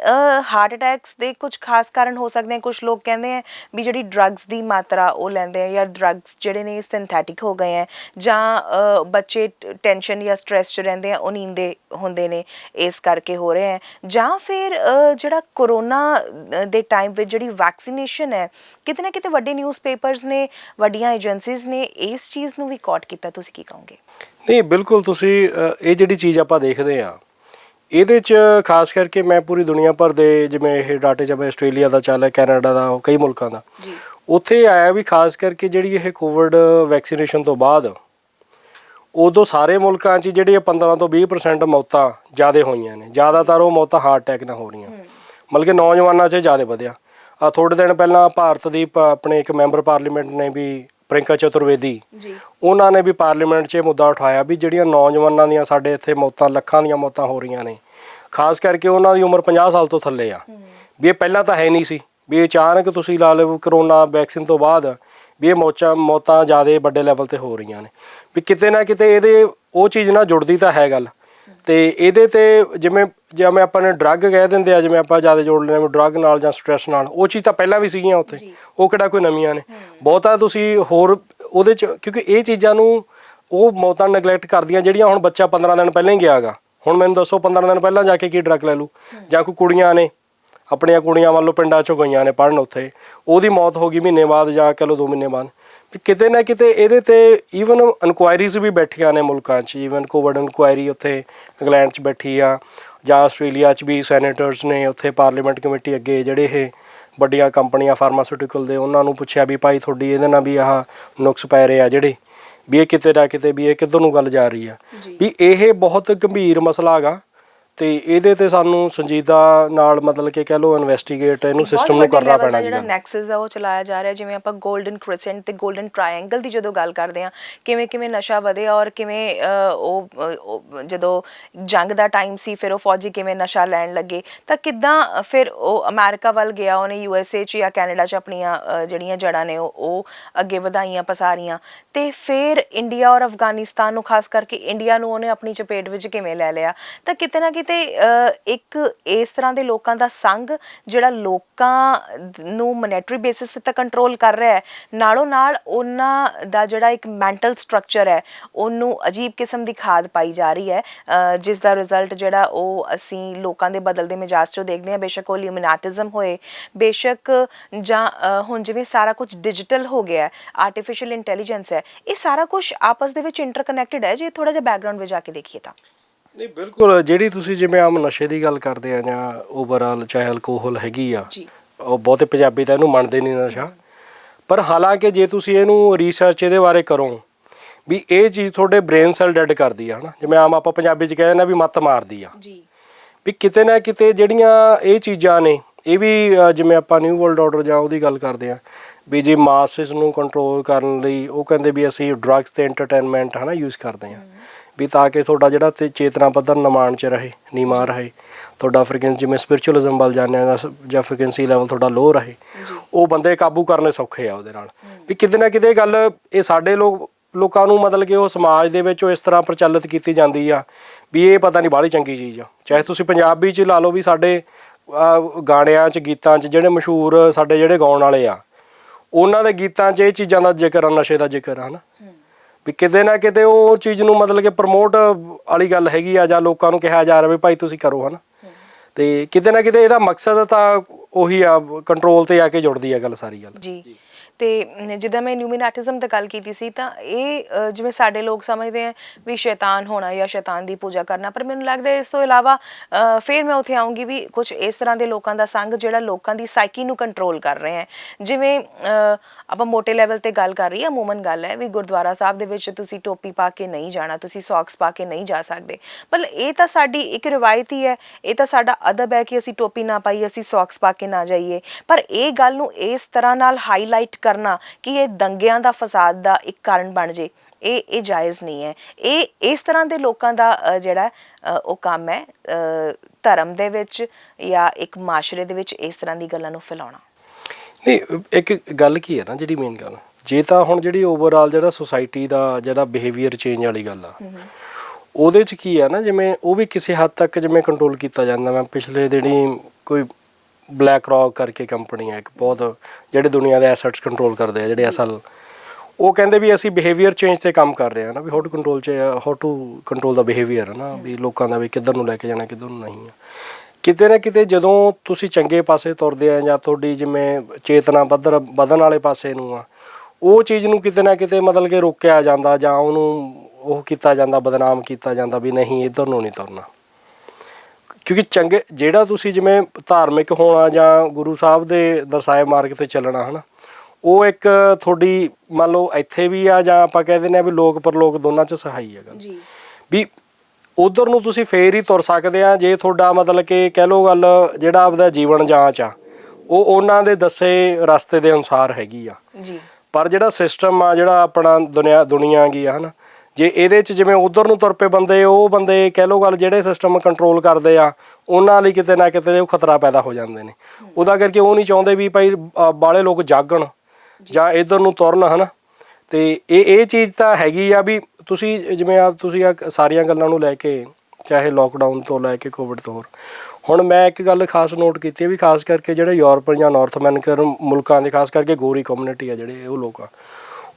ਹਾਰਟ ਅਟੈਕਸ ਦੇ ਕੁਝ ਖਾਸ ਕਾਰਨ ਹੋ ਸਕਦੇ ਹਨ ਕੁਝ ਲੋਕ ਕਹਿੰਦੇ ਆ ਵੀ ਜਿਹੜੀ ਡਰੱਗਸ ਦੀ ਮਾਤਰਾ ਉਹ ਲੈਂਦੇ ਆ ਜਾਂ ਡਰੱਗਸ ਜਿਹੜੇ ਨੇ ਸਿੰਥੈਟਿਕ ਹੋ ਗਏ ਆ ਜਾਂ ਬੱਚੇ ਟੈਨਸ਼ਨ ਜਾਂ ਸਟ੍ਰੈਸ 'ਚ ਰਹਿੰਦੇ ਆ, ਉਹ ਨੀਂਦੇ ਹੁੰਦੇ ਨੇ, ਇਸ ਕਰਕੇ ਹੋ ਰਹੇ ਆ। ਜਾਂ ਫਿਰ ਜਿਹੜਾ ਕੋਰੋਨਾ ਦੇ ਟਾਈਮ ਵਿੱਚ ਜਿਹੜੀ ਵੈਕਸੀਨੇਸ਼ਨ ਹੈ, ਕਿਤੇ ਨਾ ਕਿਤੇ ਵੱਡੇ ਨਿਊਜ਼ਪੇਪਰਸ ਨੇ, ਵੱਡੀਆਂ ਏਜੰਸੀਜ਼ ਨੇ ਇਸ ਚੀਜ਼ ਨੂੰ ਵੀ ਕੌਟ ਕੀਤਾ। ਤੁਸੀਂ ਕੀ ਕਹੋਗੇ? ਨਹੀਂ, ਬਿਲਕੁਲ ਤੁਸੀਂ ਇਹ ਜਿਹੜੀ ਚੀਜ਼ ਆਪਾਂ ਦੇਖਦੇ ਆ ਇਹਦੇ ਚ ਖਾਸ ਕਰਕੇ ਮੈਂ ਪੂਰੀ ਦੁਨੀਆ ਭਰ ਦੇ ਜਿਵੇਂ ਇਹ ਡਾਟੇ ਜਿਵੇਂ ਆਸਟ੍ਰੇਲੀਆ ਦਾ ਚੱਲ ਹੈ ਕੈਨੇਡਾ ਦਾ ਕਈ ਮੁਲਕਾਂ ਦਾ। ਜੀ। ਉੱਥੇ ਆਇਆ ਵੀ ਖਾਸ ਕਰਕੇ ਜਿਹੜੀ ਇਹ ਕੋਵਿਡ ਵੈਕਸੀਨੇਸ਼ਨ ਤੋਂ ਬਾਅਦ ਉਦੋਂ ਸਾਰੇ ਮੁਲਕਾਂ 'ਚ ਜਿਹੜੀ ਇਹ 15 ਤੋਂ 20% ਮੌਤਾਂ ਜ਼ਿਆਦਾ ਹੋਈਆਂ ਨੇ। ਜ਼ਿਆਦਾਤਰ ਉਹ ਮੌਤਾਂ ਹਾਰਟ ਅਟੈਕ ਨਾਲ ਹੋ ਰਹੀਆਂ। ਮਤਲਬ ਕਿ ਨੌਜਵਾਨਾਂ 'ਚ ਜ਼ਿਆਦਾ ਵਧਿਆ। ਆ ਥੋੜੇ ਦਿਨ ਪਹਿਲਾਂ ਭਾਰਤ ਦੀ ਆਪਣੇ ਇੱਕ ਮੈਂਬਰ ਪਾਰਲੀਮੈਂਟ ਨੇ ਵੀ ਪ੍ਰਿੰਕਾ ਚਤੁਰਵੇਦੀ। ਜੀ। ਉਹਨਾਂ ਨੇ ਵੀ ਪਾਰਲੀਮੈਂਟ 'ਚ ਇਹ ਮੁੱਦਾ ਉਠਾਇਆ ਵੀ ਜਿਹੜੀਆਂ ਨੌਜਵਾਨਾਂ ਦੀਆਂ ਸਾਡੇ ਇੱਥੇ ਮੌਤਾਂ ਲੱਖਾਂ ਦੀਆਂ ਮੌਤਾਂ ਹੋ ਰਹੀਆਂ ਨੇ ਖਾਸ ਕਰਕੇ ਉਹਨਾਂ ਦੀ ਉਮਰ 50 ਸਾਲ ਤੋਂ ਥੱਲੇ ਆ। ਵੀ ਇਹ ਪਹਿਲਾਂ ਤਾਂ ਹੈ ਨਹੀਂ ਸੀ ਵੀ ਅਚਾਨਕ ਤੁਸੀਂ ਲਾ ਲਓ ਕਰੋਨਾ ਵੈਕਸੀਨ ਤੋਂ ਬਾਅਦ ਵੀ ਇਹ ਮੌਚਾਂ ਮੌਤਾਂ ਜ਼ਿਆਦਾ ਵੱਡੇ ਲੈਵਲ ਤੇ ਹੋ ਰਹੀਆਂ ਨੇ। ਵੀ ਕਿਤੇ ਨਾ ਕਿਤੇ ਇਹਦੇ ਉਹ ਚੀਜ਼ ਨਾਲ ਜੁੜਦੀ ਤਾਂ ਹੈ ਗੱਲ। ਤੇ ਇਹਦੇ ਤੇ ਜਿਵੇਂ ਜਿਵੇਂ ਆਪਾਂ ਨੇ ਡਰੱਗ ਕਹਿ ਦਿੰਦੇ ਆ ਜਿਵੇਂ ਆਪਾਂ ਜ਼ਿਆਦਾ ਜੋੜ ਲੈਂਦੇ ਡਰੱਗ ਨਾਲ ਜਾਂ ਸਟ੍ਰੈਸ ਨਾਲ ਉਹ ਚੀਜ਼ ਤਾਂ ਪਹਿਲਾਂ ਵੀ ਸੀਗੀਆਂ ਉੱਥੇ। ਉਹ ਕਿਹੜਾ ਕੋਈ ਨਵੀਆਂ ਨੇ। ਬਹੁਤਾ ਤੁਸੀਂ ਹੋਰ ਉਹਦੇ ਚ ਕਿਉਂਕਿ ਇਹ ਚੀਜ਼ਾਂ ਨੂੰ ਉਹ ਮੌਤਾਂ ਨੈਗਲੈਕਟ ਕਰਦੀਆਂ ਜਿਹੜੀਆਂ ਹੁਣ ਬੱਚਾ 15 ਦਿਨ ਪਹਿਲਾਂ ਹੀ ਗਿਆਗਾ ਹੁਣ ਮੈਨੂੰ ਦੱਸੋ 15 ਦਿਨ ਪਹਿਲਾਂ ਜਾ ਕੇ ਕੀ ਡਰੱਗ ਲੈ ਲੂ ਜਾਂ ਕੋਈ ਕੁੜੀਆਂ ਨੇ ਆਪਣੀਆਂ ਕੁੜੀਆਂ ਵੱਲੋਂ ਪਿੰਡਾਂ ਚੋਂ ਗਈਆਂ ਨੇ ਪੜਨ ਉੱਥੇ ਉਹਦੀ ਮੌਤ ਹੋ ਗਈ ਮਹੀਨੇ ਬਾਅਦ ਜਾਂ ਕਹ ਲਓ 2 ਮਹੀਨੇ ਬਾਅਦ। ਕਿਤੇ ਨਾ ਕਿਤੇ ਇਹਦੇ ਤੇ ਈਵਨ ਇਨਕੁਆਇਰੀਜ਼ ਵੀ ਬੈਠੀਆਂ ਨੇ ਮੁਲਕਾਂ 'ਚ ਈਵਨ ਕੋਵਿਡ ਇਨਕੁਆਇਰੀ ਉੱਥੇ ਇੰਗਲੈਂਡ 'ਚ ਬੈਠੀ ਆ ਜਾਂ ਆਸਟ੍ਰੇਲੀਆ 'ਚ ਵੀ ਸੈਨੇਟਰਸ ਨੇ ਉੱਥੇ ਪਾਰਲੀਮੈਂਟ ਕਮੇਟੀ ਅੱਗੇ ਜਿਹੜੇ ਇਹ ਵੱਡੀਆਂ ਕੰਪਨੀਆਂ ਫਾਰਮਾਸਿਊਟੀਕਲ ਦੇ ਉਹਨਾਂ ਨੂੰ ਪੁੱਛਿਆ ਵੀ ਭਾਈ ਤੁਹਾਡੀ ਇਹਦੇ ਨਾਲ ਵੀ ਆਹ ਨੁਕਸ ਪੈ ਰਹੇ ਆ ਜਿਹੜੇ ਵੀ ਇਹ ਕਿਤੇ ਨਾ ਕਿਤੇ ਵੀ ਇਹ ਕਿੱਧਰ ਨੂੰ ਗੱਲ ਜਾ ਰਹੀ ਆ। ਵੀ ਇਹ ਬਹੁਤ ਗੰਭੀਰ ਮਸਲਾ ਹੈਗਾ ਤੇ ਇਹਦੇ ਤੇ ਸਾਨੂੰ ਸੰਜੀਦਾ ਨਾਲ ਮਤਲਬ ਕਿ ਕਹਿ ਲਓ ਇਨਵੈਸਟੀਗੇਟ ਇਹਨੂੰ ਸਿਸਟਮ ਨੂੰ ਕਰਨਾ ਪੈਣਾ ਜਿਹੜਾ ਨੈਕਸਸ ਆ ਉਹ ਚਲਾਇਆ ਜਾ ਰਿਹਾ ਜਿਵੇਂ ਆਪਾਂ 골ਡਨ ਕ੍ਰਿਸੈਂਟ ਤੇ 골ਡਨ ਟ੍ਰਾਇੰਗਲ ਦੀ ਜਦੋਂ ਗੱਲ ਕਰਦੇ ਆ ਕਿਵੇਂ ਕਿਵੇਂ ਨਸ਼ਾ ਵਧਿਆ ਔਰ ਕਿਵੇਂ ਉਹ ਜਦੋਂ ਜੰਗ ਦਾ ਟਾਈਮ ਸੀ ਫਿਰ ਉਹ ਫੌਜੀ ਕਿਵੇਂ ਨਸ਼ਾ ਲੈਣ ਲੱਗੇ ਤਾਂ ਕਿੱਦਾਂ ਫਿਰ ਉਹ ਅਮਰੀਕਾ ਵੱਲ ਗਿਆ ਉਹਨੇ ਯੂ ਐਸ ਏ ਚ ਜਾਂ ਕੈਨੇਡਾ ਚ ਆਪਣੀਆਂ ਜਿਹੜੀਆਂ ਜੜਾਂ ਨੇ ਉਹ ਉਹ ਅੱਗੇ ਵਧਾਈਆਂ ਪਸਾਰੀਆਂ ਤੇ ਫਿਰ ਇੰਡੀਆ ਔਰ ਅਫਗਾਨਿਸਤਾਨ ਨੂੰ ਖਾਸ ਕਰਕੇ ਇੰਡੀਆ ਨੂੰ ਉਹਨੇ ਆਪਣੀ ਚਪੇਟ ਵਿੱਚ ਕਿਵੇਂ ਲੈ ਲਿਆ ਤਾਂ ਕਿਤੇ ਨਾ ਕਿਤੇ ਇੱਕ ਇਸ ਤਰ੍ਹਾਂ ਦੇ ਲੋਕਾਂ ਦਾ ਸੰਗ ਜਿਹੜਾ ਲੋਕਾਂ ਨੂੰ ਮੋਨੇਟਰੀ ਬੇਸਿਸ ਤੇ ਕੰਟਰੋਲ ਕਰ ਰਿਹਾ ਹੈ ਨਾਲੋਂ ਨਾਲ ਉਹਨਾਂ ਦਾ ਜਿਹੜਾ ਇੱਕ ਮੈਂਟਲ ਸਟਰਕਚਰ ਹੈ ਉਹਨੂੰ ਅਜੀਬ ਕਿਸਮ ਦੀ ਖਾਦ ਪਾਈ ਜਾ ਰਹੀ ਹੈ ਅ, ਜਿਸ ਦਾ ਰਿਜ਼ਲਟ ਜਿਹੜਾ ਉਹ ਅਸੀਂ ਲੋਕਾਂ ਦੇ ਬਦਲਦੇ ਮਿਜਾਜ ਚੋਂ ਦੇਖਦੇ ਹਾਂ। ਬੇਸ਼ੱਕ ਉਹ ਲਿਊਮਿਨਾਟਿਜ਼ਮ ਹੋਏ ਬੇਸ਼ੱਕ ਜਾਂ ਹੁਣ ਜਿਵੇਂ ਸਾਰਾ ਕੁਝ ਡਿਜੀਟਲ ਹੋ ਗਿਆ ਹੈ ਆਰਟੀਫੀਸ਼ੀਅਲ ਇੰਟੈਲੀਜੈਂਸ ਹੈ ਇਹ ਸਾਰਾ ਕੁਝ ਆਪਸ ਦੇ ਵਿੱਚ ਇੰਟਰਕਨੈਕਟਡ ਹੈ। ਜੇ ਥੋੜਾ ਜਿਹਾ ਬੈਕਗ੍ਰਾਉਂਡ ਵਿੱਚ ਜਾ ਕੇ ਦੇਖੀਏ ਤਾਂ। ਨਹੀਂ ਬਿਲਕੁਲ ਜਿਹੜੀ ਤੁਸੀਂ ਜਿਵੇਂ ਆਮ ਨਸ਼ੇ ਦੀ ਗੱਲ ਕਰਦੇ ਆ ਜਾਂ ਓਵਰਆਲ ਚਾਹੇ ਅਲਕੋਹਲ ਹੈਗੀ ਆ ਜੀ। ਉਹ ਬਹੁਤੇ ਪੰਜਾਬੀ ਤਾਂ ਇਹਨੂੰ ਮੰਨਦੇ ਨਹੀਂ ਨਸ਼ਾ। ਪਰ ਹਾਲਾਂਕਿ ਜੇ ਤੁਸੀਂ ਇਹਨੂੰ ਰਿਸਰਚ ਇਹਦੇ ਬਾਰੇ ਕਰੋ ਵੀ ਇਹ ਚੀਜ਼ ਤੁਹਾਡੇ ਬ੍ਰੇਨ ਸੈਲ ਡੈਡ ਕਰਦੀ ਆ ਹਨਾ? ਜਿਵੇਂ ਆਮ ਆਪਾਂ ਪੰਜਾਬੀ ਚ ਕਹਿੰਦੇ ਨਾ ਵੀ ਮੱਤ ਮਾਰਦੀ ਆ। ਜੀ। ਵੀ ਕਿਤੇ ਨਾ ਕਿਤੇ ਜਿਹੜੀਆਂ ਇਹ ਚੀਜ਼ਾਂ ਨੇ ਇਹ ਵੀ ਅ, ਜਿਵੇਂ ਆਪਾਂ ਨਿਊ ਵਰਲਡ ਆਰਡਰ ਜਾਂ ਉਹਦੀ ਗੱਲ ਕਰਦੇ ਆ ਵੀ ਜੇ ਮਾਸਸ ਨੂੰ ਕੰਟਰੋਲ ਕਰਨ ਲਈ ਉਹ ਕਹਿੰਦੇ ਵੀ ਅਸੀਂ ਡਰੱਗਸ ਤੇ ਐਂਟਰਟੇਨਮੈਂਟ ਹਨਾ ਯੂਜ਼ ਕਰਦੇ ਆ। ਵੀ ਤਾਂ ਕਿ ਤੁਹਾਡਾ ਜਿਹੜਾ ਤੇ ਚੇਤਨਾ ਪੱਧਰ ਨਿਮਾਣ ਚ ਰਹੇ ਨੀਮਾ ਰਹੇ ਤੁਹਾਡਾ ਫ੍ਰੀਕੁਐਂਸੀ ਜਿਵੇਂ ਸਪਿਰਚੁਅਲਿਜ਼ਮ ਵੱਲ ਜਾਂਦੇ ਆ ਜਾਂ- ਫ੍ਰੀਕੁਐਂਸੀ ਲੈਵਲ ਤੁਹਾਡਾ ਲੋ ਰਹੇ ਉਹ ਬੰਦੇ ਕਾਬੂ ਕਰਨੇ ਸੌਖੇ ਆ ਉਹਦੇ ਨਾਲ। ਵੀ ਕਿਤੇ ਨਾ ਕਿਤੇ ਗੱਲ ਇਹ ਸਾਡੇ ਲੋਕ ਲੋਕਾਂ ਨੂੰ ਮਤਲਬ ਕਿ ਉਹ ਸਮਾਜ ਦੇ ਵਿੱਚ ਉਹ ਇਸ ਤਰ੍ਹਾਂ ਪ੍ਰਚਲਿਤ ਕੀਤੀ ਜਾਂਦੀ ਆ ਵੀ ਇਹ ਪਤਾ ਨਹੀਂ ਬਾਹਲੀ ਚੰਗੀ ਚੀਜ਼ ਆ। ਚਾਹੇ ਤੁਸੀਂ ਪੰਜਾਬੀ ਚ ਲਾ ਲਓ ਵੀ ਸਾਡੇ ਗਾਣਿਆਂ ਚ ਗੀਤਾਂ ਚ ਜਿਹੜੇ ਮਸ਼ਹੂਰ ਸਾਡੇ ਜਿਹੜੇ ਗਾਉਣ ਵਾਲੇ ਆ ਉਹਨਾਂ ਦੇ ਗੀਤਾਂ 'ਚ ਇਹ ਚੀਜ਼ਾਂ ਦਾ ਜ਼ਿਕਰ ਆ ਨਸ਼ੇ ਦਾ ਜ਼ਿਕਰ ਆ ਹਨਾ? ਵੀ ਕਿਤੇ ਨਾ ਕਿਤੇ ਉਹ ਚੀਜ਼ ਨੂੰ ਮਤਲਬ ਕਿ ਪ੍ਰਮੋਟ ਵਾਲੀ ਗੱਲ ਹੈਗੀ ਆ ਜਾਂ ਲੋਕਾਂ ਨੂੰ ਕਿਹਾ ਜਾ ਰਿਹਾ ਵੀ ਭਾਈ ਤੁਸੀਂ ਕਰੋ ਹਨਾ। ਤੇ ਕਿਤੇ ਨਾ ਕਿਤੇ ਇਹਦਾ ਮਕਸਦ ਤਾਂ ਉਹੀ ਆ ਕੰਟਰੋਲ ਤੇ ਆ ਕੇ ਜੁੜਦੀ ਆ ਗੱਲ ਸਾਰੀ ਗੱਲ। ਜੀ। ਤੇ ਜਿੱਦਾਂ ਮੈਂ ਇਲੂਮੀਨਾਟਿਜ਼ਮ ਦੀ ਗੱਲ ਕੀਤੀ ਸੀ, ਤਾਂ ਇਹ ਜਿਵੇਂ ਸਾਡੇ ਲੋਕ ਸਮਝਦੇ ਆ ਵੀ ਸ਼ੈਤਾਨ ਹੋਣਾ ਜਾਂ ਸ਼ੈਤਾਨ ਦੀ ਪੂਜਾ ਕਰਨਾ, ਪਰ ਮੈਨੂੰ ਲੱਗਦਾ ਇਸ ਤੋਂ ਇਲਾਵਾ ਫਿਰ ਮੈਂ ਉੱਥੇ ਆਉਂਗੀ ਵੀ ਕੁਝ ਇਸ ਤਰ੍ਹਾਂ ਦੇ ਲੋਕਾਂ ਦਾ ਸੰਗ ਜਿਹੜਾ ਲੋਕਾਂ ਦੀ ਸਾਈਕੀ ਨੂੰ ਕੰਟਰੋਲ ਕਰ ਰਹੇ ਹੈ। ਜਿਵੇਂ ਆਪਾਂ ਮੋਟੇ ਲੈਵਲ ਤੇ ਗੱਲ ਕਰ ਰਹੀ ਹਾਂ ਅਮੂਮਨ ਗੱਲ ਹੈ ਵੀ ਗੁਰਦੁਆਰਾ ਸਾਹਿਬ ਦੇ ਵਿੱਚ ਤੁਸੀਂ ਟੋਪੀ ਪਾ ਕੇ ਨਹੀਂ ਜਾਣਾ, ਤੁਸੀਂ ਸੌਕਸ ਪਾ ਕੇ ਨਹੀਂ ਜਾ ਸਕਦੇ। ਮਤਲਬ ਇਹ ਤਾਂ ਸਾਡੀ ਇੱਕ ਰਿਵਾਇਤ ਹੀ ਹੈ, ਇਹ ਤਾਂ ਸਾਡਾ ਅਦਬ ਹੈ ਕਿ ਅਸੀਂ ਟੋਪੀ ਨਾ ਪਾਈਏ, ਅਸੀਂ ਸੌਕਸ ਪਾ ਕੇ ਨਾ ਜਾਈਏ। ਪਰ ਇਹ ਗੱਲ ਨੂੰ ਇਸ ਤਰ੍ਹਾਂ ਨਾਲ ਹਾਈਲਾਈਟ ਕਰਨਾ ਕਿ ਇਹ ਦੰਗਿਆਂ ਦਾ ਫਸਾਦ ਦਾ ਇੱਕ ਕਾਰਨ ਬਣ ਜੇ। ਇਹ ਇਹ ਜਾਇਜ਼ ਨਹੀਂ ਹੈ। ਇਹ ਇਸ ਤਰ੍ਹਾਂ ਦੇ ਲੋਕਾਂ ਦਾ ਜਿਹੜਾ ਉਹ ਕੰਮ ਹੈ ਧਰਮ ਦੇ ਵਿੱਚ ਜਾਂ ਇੱਕ ਮਾਸ਼ਰੇ ਦੇ ਵਿੱਚ ਇਸ ਤਰ੍ਹਾਂ ਦੀ ਗੱਲਾਂ ਨੂੰ ਫੈਲਾਉਣਾ। ਨਹੀਂ ਇੱਕ ਗੱਲ ਕੀ ਹੈ ਨਾ ਜਿਹੜੀ ਮੇਨ ਗੱਲ। ਜੇ ਤਾਂ ਹੁਣ ਜਿਹੜੀ ਓਵਰਆਲ ਜਿਹੜਾ ਸੁਸਾਇਟੀ ਦਾ ਜਿਹੜਾ ਬਿਹੇਵੀਅਰ ਚੇਂਜ ਵਾਲੀ ਗੱਲ ਆ ਉਹਦੇ ਚ ਕੀ ਆ ਨਾ ਜਿਵੇਂ ਉਹ ਵੀ ਕਿਸੇ ਹੱਦ ਤੱਕ ਜਿਵੇਂ ਕੰਟਰੋਲ ਕੀਤਾ ਜਾਂਦਾ। ਮੈਂ ਪਿਛਲੇ ਦਿਨੀ ਕੋਈ ਬਲੈਕ ਰੌਕ ਕਰਕੇ ਕੰਪਨੀ ਹੈ ਇੱਕ ਬਹੁਤ, ਜਿਹੜੇ ਦੁਨੀਆ ਦੇ ਐਸੈਟਸ ਕੰਟਰੋਲ ਕਰਦੇ ਆ, ਜਿਹੜੇ ਅਸਲ ਉਹ ਕਹਿੰਦੇ ਵੀ ਅਸੀਂ ਬਿਹੇਵੀਅਰ ਚੇਂਜ ਤੇ ਕੰਮ ਕਰ ਰਹੇ ਹਾਂ ਨਾ, ਵੀ ਹਾਊ ਟੂ ਕੰਟਰੋਲ ਚ ਹਾਊ ਟੂ ਕੰਟਰੋਲ ਦਾ ਬਿਹੇਵੀਅਰ ਹੈ ਨਾ, ਵੀ ਲੋਕਾਂ ਦਾ ਵੀ ਕਿੱਧਰ ਨੂੰ ਲੈ ਕੇ ਜਾਣਾ, ਕਿੱਧਰ ਨੂੰ ਨਹੀਂ ਆ। ਕਿਤੇ ਨਾ ਕਿਤੇ ਜਦੋਂ ਤੁਸੀਂ ਚੰਗੇ ਪਾਸੇ ਤੁਰਦੇ ਆ ਜਾਂ ਤੁਹਾਡੀ ਜਿਵੇਂ ਚੇਤਨਾ ਪੱਧਰ ਵਧਣ ਵਾਲੇ ਪਾਸੇ ਨੂੰ ਆ, ਉਹ ਚੀਜ਼ ਨੂੰ ਕਿਤੇ ਨਾ ਕਿਤੇ ਮਤਲਬ ਕਿ ਰੋਕਿਆ ਜਾਂਦਾ ਜਾਂ ਉਹਨੂੰ ਉਹ ਕੀਤਾ ਜਾਂਦਾ, ਬਦਨਾਮ ਕੀਤਾ ਜਾਂਦਾ ਵੀ ਨਹੀਂ, ਇੱਧਰ ਨੂੰ ਨਹੀਂ ਤੁਰਨਾ। ਕਿਉਂਕਿ ਚੰਗੇ ਜਿਹੜਾ ਤੁਸੀਂ ਜਿਵੇਂ ਧਾਰਮਿਕ ਹੋਣਾ ਜਾਂ ਗੁਰੂ ਸਾਹਿਬ ਦੇ ਦਰਸਾਏ ਮਾਰਗ ਤੇ ਚੱਲਣਾ ਹਨਾ ਉਹ ਇੱਕ ਤੁਹਾਡੀ ਮੰਨ ਲਓ ਇੱਥੇ ਵੀ ਆ ਜਾਂ ਆਪਾਂ ਕਹਿ ਦਿੰਦੇ ਆ ਵੀ ਲੋਕ ਪਰਲੋਕ ਦੋਨਾਂ 'ਚ ਸਹਾਈ ਹੈਗਾ। ਜੀ। ਵੀ ਉਧਰ ਨੂੰ ਤੁਸੀਂ ਫੇਰ ਹੀ ਤੁਰ ਸਕਦੇ ਆ ਜੇ ਤੁਹਾਡਾ ਮਤਲਬ ਕਿ ਕਹਿ ਲਓ ਗੱਲ ਜਿਹੜਾ ਆਪਦਾ ਜੀਵਨ ਜਾਂਚ ਆ ਉਹ ਉਹਨਾਂ ਦੇ ਦੱਸੇ ਰਸਤੇ ਦੇ ਅਨੁਸਾਰ ਹੈਗੀ ਆ। ਜੀ। ਪਰ ਜਿਹੜਾ ਸਿਸਟਮ ਆ ਜਿਹੜਾ ਆਪਣਾ ਦੁਨੀਆ ਦੁਨੀਆ ਕੀ ਆ ਹਨਾ ਜੇ ਇਹਦੇ ਚ ਜਿਵੇਂ ਉਧਰ ਨੂੰ ਤੁਰ ਪਏ ਬੰਦੇ ਉਹ ਬੰਦੇ ਕਹਿ ਲਓ ਗੱਲ ਜਿਹੜੇ ਸਿਸਟਮ ਕੰਟਰੋਲ ਕਰਦੇ ਆ ਉਹਨਾਂ ਲਈ ਕਿਤੇ ਨਾ ਕਿਤੇ ਉਹ ਖਤਰਾ ਪੈਦਾ ਹੋ ਜਾਂਦੇ ਨੇ। ਉਹਦਾ ਕਰਕੇ ਉਹ ਨਹੀਂ ਚਾਹੁੰਦੇ ਵੀ ਭਾਈ ਅ, ਬਾਹਲੇ ਲੋਕ ਜਾਗਣ ਜਾਂ ਇਧਰ ਨੂੰ ਤੁਰਨ ਹਨਾ? ਤੇ ਇਹ ਇਹ ਚੀਜ਼ ਤਾਂ ਹੈਗੀ ਆ ਵੀ ਤੁਸੀਂ ਜਿਵੇਂ ਆ ਤੁਸੀਂ ਆ ਸਾਰੀਆਂ ਗੱਲਾਂ ਨੂੰ ਲੈ ਕੇ ਚਾਹੇ ਲੋਕਡਾਊਨ ਤੋਂ ਲੈ ਕੇ ਕੋਵਿਡ ਤੋਂ ਹੋਰ। ਹੁਣ ਮੈਂ ਇੱਕ ਗੱਲ ਖਾਸ ਨੋਟ ਕੀਤੀ ਵੀ ਖਾਸ ਕਰਕੇ ਜਿਹੜੇ ਯੂਰਪ ਜਾਂ ਨਾਰਥ ਅਮਰੀਕਨ ਮੁਲਕਾਂ ਦੇ ਖਾਸ ਕਰਕੇ ਗੋਰੀ ਕਮਿਊਨਿਟੀ ਆ ਜਿਹੜੇ ਉਹ ਲੋਕ ਆ